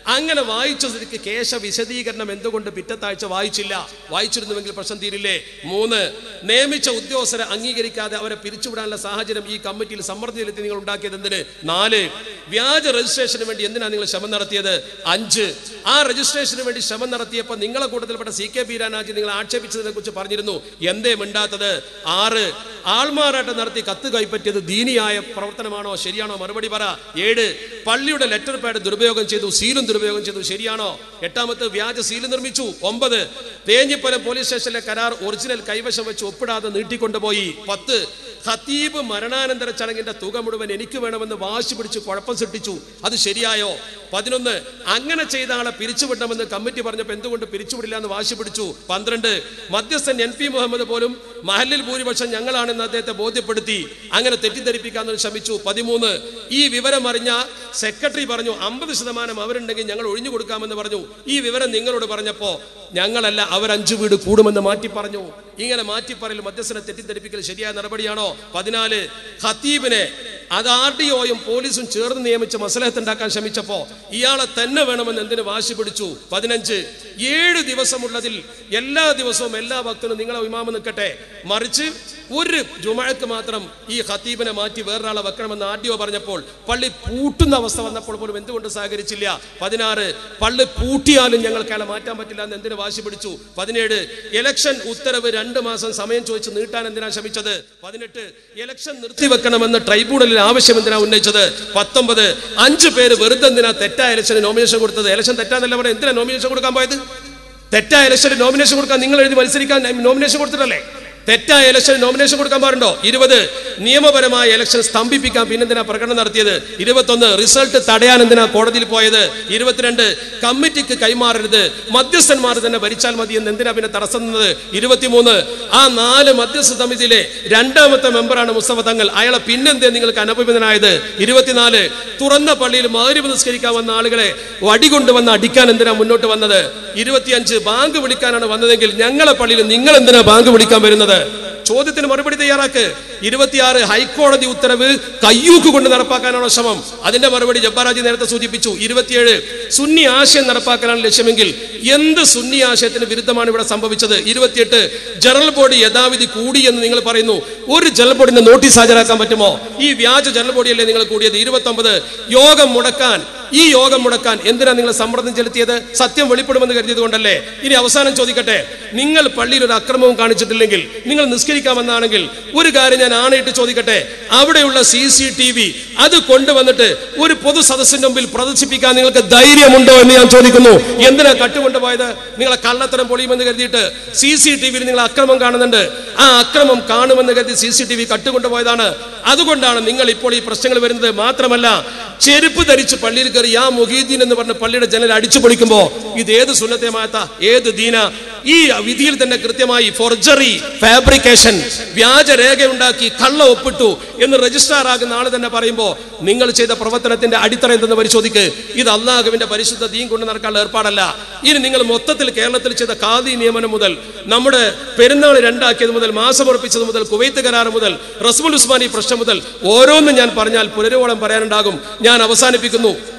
[SPEAKER 1] അങ്ങനെ വായിച്ചു സ്ഥിതിക്ക് കേശ വിശദീകരണം എന്തുകൊണ്ട് പിറ്റത്താഴ്ച വായിച്ചില്ല? വായിച്ചിരുന്നുവെങ്കിൽ പ്രശ്നം തീരില്ലേ? മൂന്ന് നിയമിച്ച ഉദ്യോഗസ്ഥരെ അംഗീകരിക്കാതെ അവരെ പിരിച്ചുവിടാനുള്ള സാഹചര്യം ഈ കമ്മിറ്റിയിൽ സമ്മർദ്ദം ചെലുത്തി നിങ്ങൾ ഉണ്ടാക്കിയത് എന്തിന്? നാല് വ്യാജ രജിസ്ട്രേഷന് വേണ്ടി എന്തിനാണ് നിങ്ങൾ ശ്രമം നടത്തിയത്? അഞ്ച് ആ രജിസ്ട്രേഷന് വേണ്ടി ശ്രമം നടത്തിയപ്പോൾ നിങ്ങളെ കൂട്ടത്തിൽപ്പെട്ട സി കെ ബീരാനാജി നിങ്ങൾ ആക്ഷേപിച്ചതിനെ കുറിച്ച് പറഞ്ഞിരുന്നു. എന്തേ മിണ്ടാത്തത്? ആറ് ആൾമാറാട്ടം നടത്തി കത്ത് കൈപ്പറ്റിയത് ദീനിയായ പ്രവർത്തനമാണോ? ശരിയാണോ? മറുപടി പറ. ഏഴ് പള്ളിയുടെ ലെറ്റർ പാഡ് ദുരുപയോഗം ചെയ്തു സീലും ദുരുപയോഗം ചെയ്തു. ശരിയാണോ? എട്ടാമത്തെ വ്യാജ സീൽ നിർമ്മിച്ചു. ഒമ്പത് തേഞ്ഞിപ്പലം പോലീസ് സ്റ്റേഷനിലെ കരാർ ഒറിജിനൽ കൈവശം വെച്ച് ഒപ്പിടാതെ നീട്ടിക്കൊണ്ടുപോയി. പത്ത് ഹത്തീബ് മരണാനന്തര ചടങ്ങിന്റെ തുക മുഴുവൻ എനിക്ക് വേണമെന്ന് വാശി പിടിച്ച് കുഴപ്പം സൃഷ്ടിച്ചു. അത് ശരിയായോ? പതിനൊന്ന് അങ്ങനെ ചെയ്ത ആളെ പിരിച്ചുവിടണമെന്ന് കമ്മിറ്റി പറഞ്ഞപ്പോൾ എന്തുകൊണ്ട് പിരിച്ചുവിടില്ല എന്ന് വാശി പിടിച്ചു? പന്ത്രണ്ട് മധ്യസ്ഥൻ എൻ പി മുഹമ്മദ് പോലും മഹലിൽ ഭൂരിപക്ഷം ഞങ്ങളാണെന്ന് അദ്ദേഹത്തെ ബോധ്യപ്പെടുത്തി. അങ്ങനെ തെറ്റിദ്ധരിപ്പിക്കാൻ ശ്രമിച്ചു പതിമൂന്ന് ഈ വിവരം അറിഞ്ഞ സെക്രട്ടറി പറഞ്ഞു അമ്പത് ശതമാനം അവരുണ്ടെങ്കിൽ ഞങ്ങൾ ഒഴിഞ്ഞു കൊടുക്കാമെന്ന് പറഞ്ഞു. ഈ വിവരം നിങ്ങളോട് പറഞ്ഞപ്പോ ഞങ്ങളല്ല അവർ അഞ്ചു വീട് കൂടുമെന്ന് മാറ്റി പറഞ്ഞു. ഇങ്ങനെ മാറ്റി പറയൽ മധ്യസ്ഥനെ തെറ്റിദ്ധരിപ്പിക്കൽ ശരിയായ നടപടിയാണോ? പതിനാല് ഖത്തീബിനെ അത് ആർ ഡി ഒയും പോലീസും ചേർന്ന് നിയമിച്ച് മസലഹത്ത് ഉണ്ടാക്കാൻ ശ്രമിച്ചപ്പോ ഇയാളെ തന്നെ വേണമെന്ന് എന്തിനു വാശി പിടിച്ചു? പതിനഞ്ച്. ഏഴ് ദിവസമുള്ളതിൽ എല്ലാ ദിവസവും എല്ലാ ഭക്തനും നിങ്ങളെ ഇമാമ നിൽക്കട്ടെ. മറിച്ച് ഒരു ജുമഴക്ക് മാത്രം ഈ ഖത്തീബിനെ മാറ്റി വേറൊരാളെ വെക്കണമെന്ന് ആർ ഡി ഒ പറഞ്ഞപ്പോൾ പള്ളി പൂട്ടുന്ന അവസ്ഥ വന്നപ്പോൾ പോലും എന്തുകൊണ്ട് സഹകരിച്ചില്ല? പതിനാറ്. പള്ളി പൂട്ടിയാലും ഞങ്ങൾക്ക് അയാളെ മാറ്റാൻ പറ്റില്ല എന്ന് എന്തിനു വാശി പിടിച്ചു? പതിനേഴ്. ഇലക്ഷൻ ഉത്തരവ് രണ്ട് മാസം സമയം ചോദിച്ച് നീട്ടാൻ എന്തിനാണ് ശ്രമിച്ചത്? പതിനെട്ട്. ഇലക്ഷൻ നിർത്തിവെക്കണമെന്ന് ട്രൈബ്യൂണലിൽ ആവശ്യം എന്തിനാ ഉന്നയിച്ചത്? പത്തൊമ്പത്. അഞ്ച് പേര് വെറുതെ എന്തിനാ തെറ്റായ ഇലക്ഷന് നോമിനേഷൻ കൊടുത്തത്? ഇലക്ഷൻ തെറ്റാന്നല്ല പറയാം എന്തിനാ നോമിനേഷൻ കൊടുക്കാൻ പോയത്? തെറ്റായ ഇലക്ഷന് നോമിനേഷൻ കൊടുക്കാൻ നിങ്ങൾ എഴുതി മത്സരിക്കാൻ നോമിനേഷൻ കൊടുത്തിട്ടല്ലേ? തെറ്റായ ഇലക്ഷൻ നോമിനേഷൻ കൊടുക്കാൻ പാടുണ്ടോ? ഇരുപത്. നിയമപരമായ ഇലക്ഷൻ സ്തംഭിപ്പിക്കാൻ പിന്നെന്തിനാ പ്രകടനം നടത്തിയത്? ഇരുപത്തൊന്ന്. റിസൾട്ട് തടയാൻ എന്തിനാ കോടതിയിൽ പോയത്? ഇരുപത്തിരണ്ട്. കമ്മിറ്റിക്ക് കൈമാറരുത്. മധ്യസ്ഥന്മാർ തന്നെ ഭരിച്ചാൽ മതി എന്ന് എന്തിനാ പിന്നെ തടസ്സം നിന്നത്? ഇരുപത്തിമൂന്ന്. ആ നാല് മധ്യസ്ഥ സമിതിയിലെ രണ്ടാമത്തെ മെമ്പറാണ് മുസ്തഫ തങ്ങൾ. അയാളെ പിന്നെന്തേ നിങ്ങൾക്ക് അനുഭവിതനായത് ഇരുപത്തിനാല്. തുറന്ന പള്ളിയിൽ മാതിരി നിസ്കരിക്കാൻ വന്ന ആളുകളെ വടി കൊണ്ടുവന്ന് അടിക്കാൻ എന്തിനാ മുന്നോട്ട് വന്നത്? ഇരുപത്തിയഞ്ച്. ബാങ്ക് വിളിക്കാനാണ് വന്നതെങ്കിൽ ഞങ്ങളെ പള്ളിയിൽ നിങ്ങൾ എന്തിനാ ബാങ്ക് വിളിക്കാൻ വരുന്നത്? എന്നുള്ളത് ചോദ്യത്തിന് മറുപടി തയ്യാറാക്ക്. ഇരുപത്തിയാറ് ഹൈക്കോടതി ഉത്തരവ് കയ്യൂക്ക് കൊണ്ട് നടപ്പാക്കാനാണോ ശ്രമം? അതിന്റെ മറുപടി ജബ്ബാറാജി നേരത്തെ സൂചിപ്പിച്ചു. ഇരുപത്തിയേഴ് സുന്നി ആശയം നടപ്പാക്കാനാണ് ലക്ഷ്യമെങ്കിൽ എന്ത് സുന്നി ആശയത്തിന് വിരുദ്ധമാണ് ഇവിടെ സംഭവിച്ചത്? ഇരുപത്തിയെട്ട് ജനറൽ ബോഡി യഥാവിധി കൂടി എന്ന് നിങ്ങൾ പറയുന്നു. ഒരു ജനറൽ ബോർഡിന്റെ നോട്ടീസ് ഹാജരാക്കാൻ പറ്റുമോ? ഈ വ്യാജ ജനറൽ ബോഡിയല്ലേ നിങ്ങൾ കൂടിയത്? ഇരുപത്തി ഒമ്പത് യോഗം മുടക്കാൻ. ഈ യോഗം മുടക്കാൻ എന്തിനാ നിങ്ങൾ സമ്മർദ്ദം ചെലുത്തിയത്? സത്യം വെളിപ്പെടുമെന്ന് കരുതിയത് കൊണ്ടല്ലേ? ഇനി അവസാനം ചോദിക്കട്ടെ. നിങ്ങൾ പള്ളിയിൽ ഒരു അക്രമവും കാണിച്ചിട്ടില്ലെങ്കിൽ നിങ്ങൾ നിസ്കരിക്കാമെന്നാണെങ്കിൽ ഒരു കാര്യം ഞാൻ ആണയിട്ട് ചോദിക്കട്ടെ? അവിടെയുള്ള സി സി ടി വി അത് കൊണ്ടുവന്നിട്ട് ഒരു പൊതു സദസ്സിന്റെ മുമ്പിൽ പ്രദർശിപ്പിക്കാൻ നിങ്ങൾക്ക് ധൈര്യമുണ്ടോ എന്ന് ഞാൻ ചോദിക്കുന്നു. എന്തിനാ കട്ടുകൊണ്ടുപോയത് നിങ്ങളെ കള്ളത്തരം പൊളിയുമെന്ന് കരുതിയിട്ട് സി സി ടി വിയിൽ നിങ്ങൾ അക്രമം കാണുന്നുണ്ട്. ആ അക്രമം കാണുമെന്ന് കരുതി സി സി ടി വി കട്ടുകൊണ്ടുപോയതാണ് അതുകൊണ്ടാണ് നിങ്ങൾ ഇപ്പോൾ ഈ പ്രശ്നങ്ങൾ വരുന്നത്. മാത്രമല്ല ചെരുപ്പ് ധരിച്ച് പള്ളിയിൽ കയറി ആ മുഹീദ്ദീൻ എന്ന് പറഞ്ഞ പള്ളിയുടെ ജനൽ അടിച്ചു പൊളിക്കുമ്പോ ഇത് ഏത് സുന്നത്തെ മാത്ത ഏത് ദീന? ഈ വിധിയിൽ തന്നെ കൃത്യമായി ഫോർജറി ഫാബ്രിക്കേഷൻ വ്യാജരേഖ ഉണ്ടാക്കി കള്ള ഒപ്പിട്ടു എന്ന് രജിസ്ട്രാർ ആകുന്ന ആൾ തന്നെ പറയുമ്പോൾ നിങ്ങൾ ചെയ്ത പ്രവർത്തനത്തിന്റെ അടിത്തറ എന്തെന്ന് പരിശോധിക്ക്. ഇത് അള്ളാഹുവിന്റെ പരിശുദ്ധ ദീൻ കൊണ്ട് നടക്കാനുള്ള ഏർപ്പാടല്ല. ഇനി നിങ്ങൾ മൊത്തത്തിൽ കേരളത്തിൽ ചെയ്ത കാതി നിയമനം മുതൽ നമ്മുടെ പെരുന്നാൾ രണ്ടാക്കിയത് മുതൽ മാസം ഉറപ്പിച്ചത് മുതൽ കുവൈത്ത് കരാർ മുതൽ റസ്മുൽ ഉസ്മാനി പ്രശ്നം മുതൽ ഓരോന്നും ഞാൻ പറഞ്ഞാൽ പുനരോളം പറയാനുണ്ടാകും. ഞാൻ അവസാനിപ്പിക്കുന്നു.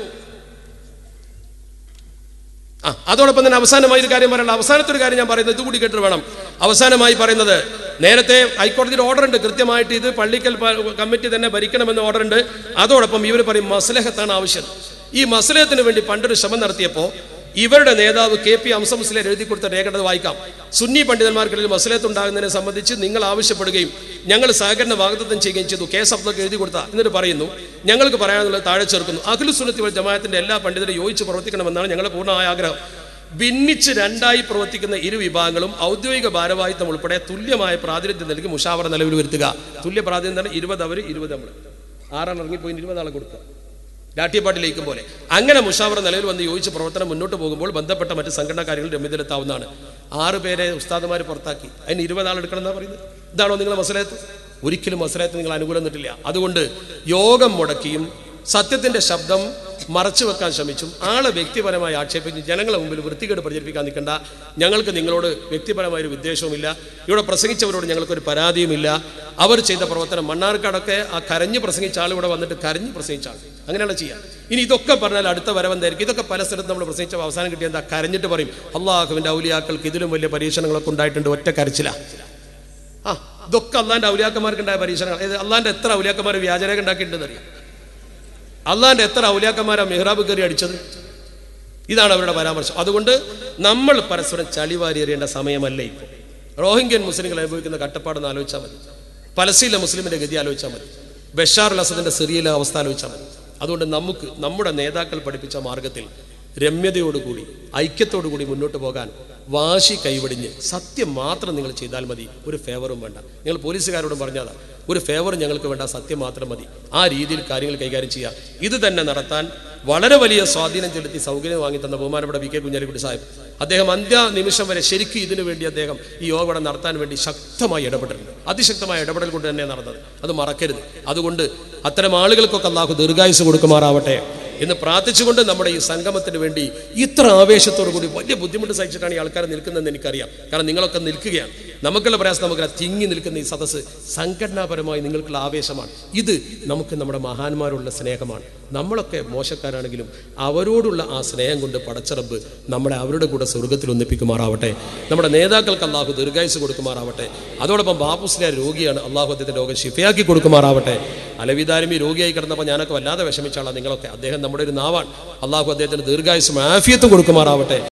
[SPEAKER 1] ആ അതോടൊപ്പം തന്നെ അവസാനമായി ഒരു കാര്യം പറയണം അവസാനത്തെ ഒരു കാര്യം ഞാൻ പറയുന്നത് ഇതുകൂടി കേട്ട് വേണം. അവസാനമായി പറയുന്നത് നേരത്തെ ഹൈക്കോടതിയുടെ ഓർഡർ ഉണ്ട്. കൃത്യമായിട്ട് ഇത് പള്ളിക്കൽ കമ്മിറ്റി തന്നെ ഭരിക്കണമെന്ന് ഓർഡർ ഉണ്ട്. അതോടൊപ്പം ഇവർ പറയും മസ്ലഹത്താണ് ആവശ്യം. ഈ മസ്ലഹത്തിന് വേണ്ടി പണ്ടൊരു ശ്രമം നടത്തിയപ്പോൾ ഇവരുടെ നേതാവ് കെ പി അംസമുസ്ലിം എഴുതി കൊടുത്ത രേഖകൾ വായിക്കാം. സുന്നി പണ്ഡിതന്മാർക്കിടയിൽ മസലത്ത് ഉണ്ടാകുന്നതിനെ സംബന്ധിച്ച് നിങ്ങൾ ആവശ്യപ്പെടുകയും ഞങ്ങൾ സഹകരണ വാഗ്ദത്തം ചെയ്യുകയും ചെയ്തു. കേസ് അബ്ദൊക്കെ എഴുതി കൊടുത്ത എന്നിട്ട് പറയുന്നു ഞങ്ങൾക്ക് പറയാനുള്ളത് താഴെ ചേർക്കുന്നു. അഖിലു സുന്നത്തി വൽ ജമാഅത്തിന്റെ എല്ലാ പണ്ഡിതരും യോജിച്ച് പ്രവർത്തിക്കണമെന്നാണ് ഞങ്ങളുടെ പൂർണമായ ആഗ്രഹം. ഭിന്നിച്ച് രണ്ടായി പ്രവർത്തിക്കുന്ന ഇരു വിഭാഗങ്ങളും ഔദ്യോഗിക ഭാരവാഹിത്വം ഉൾപ്പെടെ തുല്യമായ പ്രാതിനിധ്യം നൽകി മുഷാവറ നിലവിൽ വരുത്തുക. തുല്യ പ്രാതിനിധ്യം ഇരുപത് അവർ ഇരുപത് നമ്മൾ ആറാണ് ഇറങ്ങിപ്പോയി ഇരുപതാളെ കൊടുക്കുക. രാഷ്ട്രീയപ്പാട്ടിലേക്കും പോലെ. അങ്ങനെ മുഷാവറ നിലയിൽ വന്ന് യോജിച്ച് പ്രവർത്തനം മുന്നോട്ട് പോകുമ്പോൾ ബന്ധപ്പെട്ട മറ്റ് സംഘടനാ കാര്യങ്ങൾ രമ്യതയിലെത്താവുന്നതാണ്. ആറ് പേരെ ഉസ്താദുമാർ പുറത്താക്കി. അതിന് ഇരുപത് ആൾ എടുക്കണം എന്നാ പറയുന്നത്. ഇതാണോ നിങ്ങളുടെ മസലത്ത്? ഒരിക്കലും മസലത്ത് നിങ്ങൾ അനുകൂലം നിന്നിട്ടില്ല അതുകൊണ്ട് യോഗം മുടക്കിയും സത്യത്തിന്റെ ശബ്ദം മറച്ചു വെക്കാൻ ശ്രമിച്ചും. ആളെ വ്യക്തിപരമായി ആക്ഷേപിച്ച് ജനങ്ങളെ മുമ്പിൽ വൃത്തികേട് പ്രചരിപ്പിക്കാൻ നിൽക്കണ്ട. ഞങ്ങൾക്ക് നിങ്ങളോട് വ്യക്തിപരമായ ഒരു വിദ്വേഷവുമില്ല. ഇവിടെ പ്രസംഗിച്ചവരോട് ഞങ്ങൾക്കൊരു പരാതിയുമില്ല. അവർ ചെയ്ത പ്രവർത്തനം മണ്ണാർക്കാടൊക്കെ ആ കരഞ്ഞ് പ്രസംഗിച്ച ആൾ ഇവിടെ വന്നിട്ട് കരഞ്ഞ് പ്രസംഗിച്ച ആൾ. അങ്ങനെയാണ് ചെയ്യാം. ഇനി ഇതൊക്കെ പറഞ്ഞാൽ അടുത്ത വരവെന്തായിരിക്കും? ഇതൊക്കെ പല സ്ഥലത്ത് നമ്മൾ പ്രസംഗിച്ച അവസാനം കിട്ടിയ എന്താ? കരഞ്ഞിട്ട് പറയും അള്ളാഹുവിന്റെ ഔലിയാക്കൾക്ക് ഇതിലും വലിയ പരീക്ഷണങ്ങളൊക്കെ ഉണ്ടായിട്ടുണ്ട്. ഒറ്റ കരച്ചില. ആ ഇതൊക്കെ ഔലിയാക്കന്മാർക്ക് ഉണ്ടായ പരീക്ഷണങ്ങൾ ഇത് അള്ളാന്റെ എത്ര ഔലിയാക്കന്മാർ വ്യാജരേഖ ഉണ്ടാക്കിയിട്ടുണ്ടെന്ന് അറിയാം അള്ളാന്റെ എത്ര ഔലിയാക്കന്മാരാ മെഹ്റാബ് കയറി അടിച്ചത്? ഇതാണ് അവരുടെ പരാമർശം. അതുകൊണ്ട് നമ്മൾ പരസ്പരം ചളിവാരി എറിയേണ്ട സമയമല്ല ഇപ്പോൾ റോഹിംഗ്യൻ മുസ്ലിങ്ങൾ അനുഭവിക്കുന്ന കട്ടപ്പാടെന്ന് ആലോചിച്ചാൽ മതി. പലസ്തീനിലെ മുസ്ലിമിന്റെ ഗതി ആലോചിച്ചാൽ മതി. ബഷാർ അസദിന്റെ സിറിയയിലെ അവസ്ഥ ആലോചിച്ചാൽ മതി. അതുകൊണ്ട് നമുക്ക് നമ്മുടെ നേതാക്കൾ പഠിപ്പിച്ച മാർഗത്തിൽ രമ്യതയോടുകൂടി ഐക്യത്തോടുകൂടി മുന്നോട്ട് പോകാൻ വാശി കൈവടിഞ്ഞ് സത്യം മാത്രം നിങ്ങൾ ചെയ്താൽ മതി. ഒരു ഫേവറും വേണ്ട. നിങ്ങൾ പോലീസുകാരോടും പറഞ്ഞതാ. ഒരു ഫേവർ ഞങ്ങൾക്ക് വേണ്ട സത്യം മാത്രം മതി. ആ രീതിയിൽ കാര്യങ്ങൾ കൈകാര്യം ചെയ്യുക ഇത് തന്നെ നടത്താൻ വളരെ വലിയ സ്വാധീനം ചെലുത്തി സൗകര്യം വാങ്ങി തന്ന ബഹുമാനപ്പെട്ട വി കെ കുഞ്ഞാലിക്കുട്ടി സാഹിബ്. അദ്ദേഹം അന്ത്യ നിമിഷം വരെ ശരിക്കും ഇതിനു വേണ്ടി അദ്ദേഹം ഈ യോഗം നടത്താൻ വേണ്ടി ശക്തമായി ഇടപെട്ടിട്ടുണ്ട്. അതിശക്തമായ ഇടപെടൽ കൊണ്ട് തന്നെ നടന്നത്. അത് മറക്കരുത്. അതുകൊണ്ട് അത്തരം ആളുകൾക്കൊക്കെ അള്ളാഹു ദീർഘായുസ് കൊടുക്കുമാറാവട്ടെ. എന്ന് പ്രാർത്ഥിച്ചുകൊണ്ട് നമ്മുടെ ഈ സംഗമത്തിന് വേണ്ടി ഇത്ര ആവേശത്തോടു കൂടി വലിയ ബുദ്ധിമുട്ട് സഹിച്ചിട്ടാണ് ഈ ആൾക്കാർ നിൽക്കുന്നതെന്ന് എനിക്കറിയാം. കാരണം നിങ്ങളൊക്കെ നിൽക്കുകയാണ്. നമുക്കുള്ള പ്രയാസം നമുക്ക് തിങ്ങി നിൽക്കുന്ന ഈ സദസ്സ് സംഘടനാപരമായി നിങ്ങൾക്കുള്ള ആവേശമാണ്. ഇത് നമുക്ക് നമ്മുടെ മഹാന്മാരുള്ള സ്നേഹമാണ്. നമ്മളൊക്കെ മോശക്കാരാണെങ്കിലും അവരോടുള്ള ആ സ്നേഹം കൊണ്ട് പടച്ചറബ് നമ്മളെ അവരുടെ കൂടെ സ്വർഗത്തിൽ ഒന്നിപ്പിക്കുമാറാവട്ടെ. നമ്മുടെ നേതാക്കൾക്ക് അള്ളാഹു ദീർഘായുസ് കൊടുക്കുമാറാവട്ടെ. അതോടൊപ്പം ബാപ്പുസ്ലിയ രോഗിയാണ്. അള്ളാഹു അദ്ദേഹത്തെ രോഗം ശിഫയാക്കി കൊടുക്കുമാറാവട്ടെ. അലവിദാരമി രോഗിയായി കിടന്നപ്പോൾ ഞാനൊക്കെ വല്ലാതെ വിഷമിച്ചാളാണ് നിങ്ങളൊക്കെ. അദ്ദേഹം നമ്മുടെ ഒരു നാവാണ്. അള്ളാഹു അദ്ദേഹത്തിന് ദീർഘായുസും ആഫിയത്തും കൊടുക്കുമാറാവട്ടെ.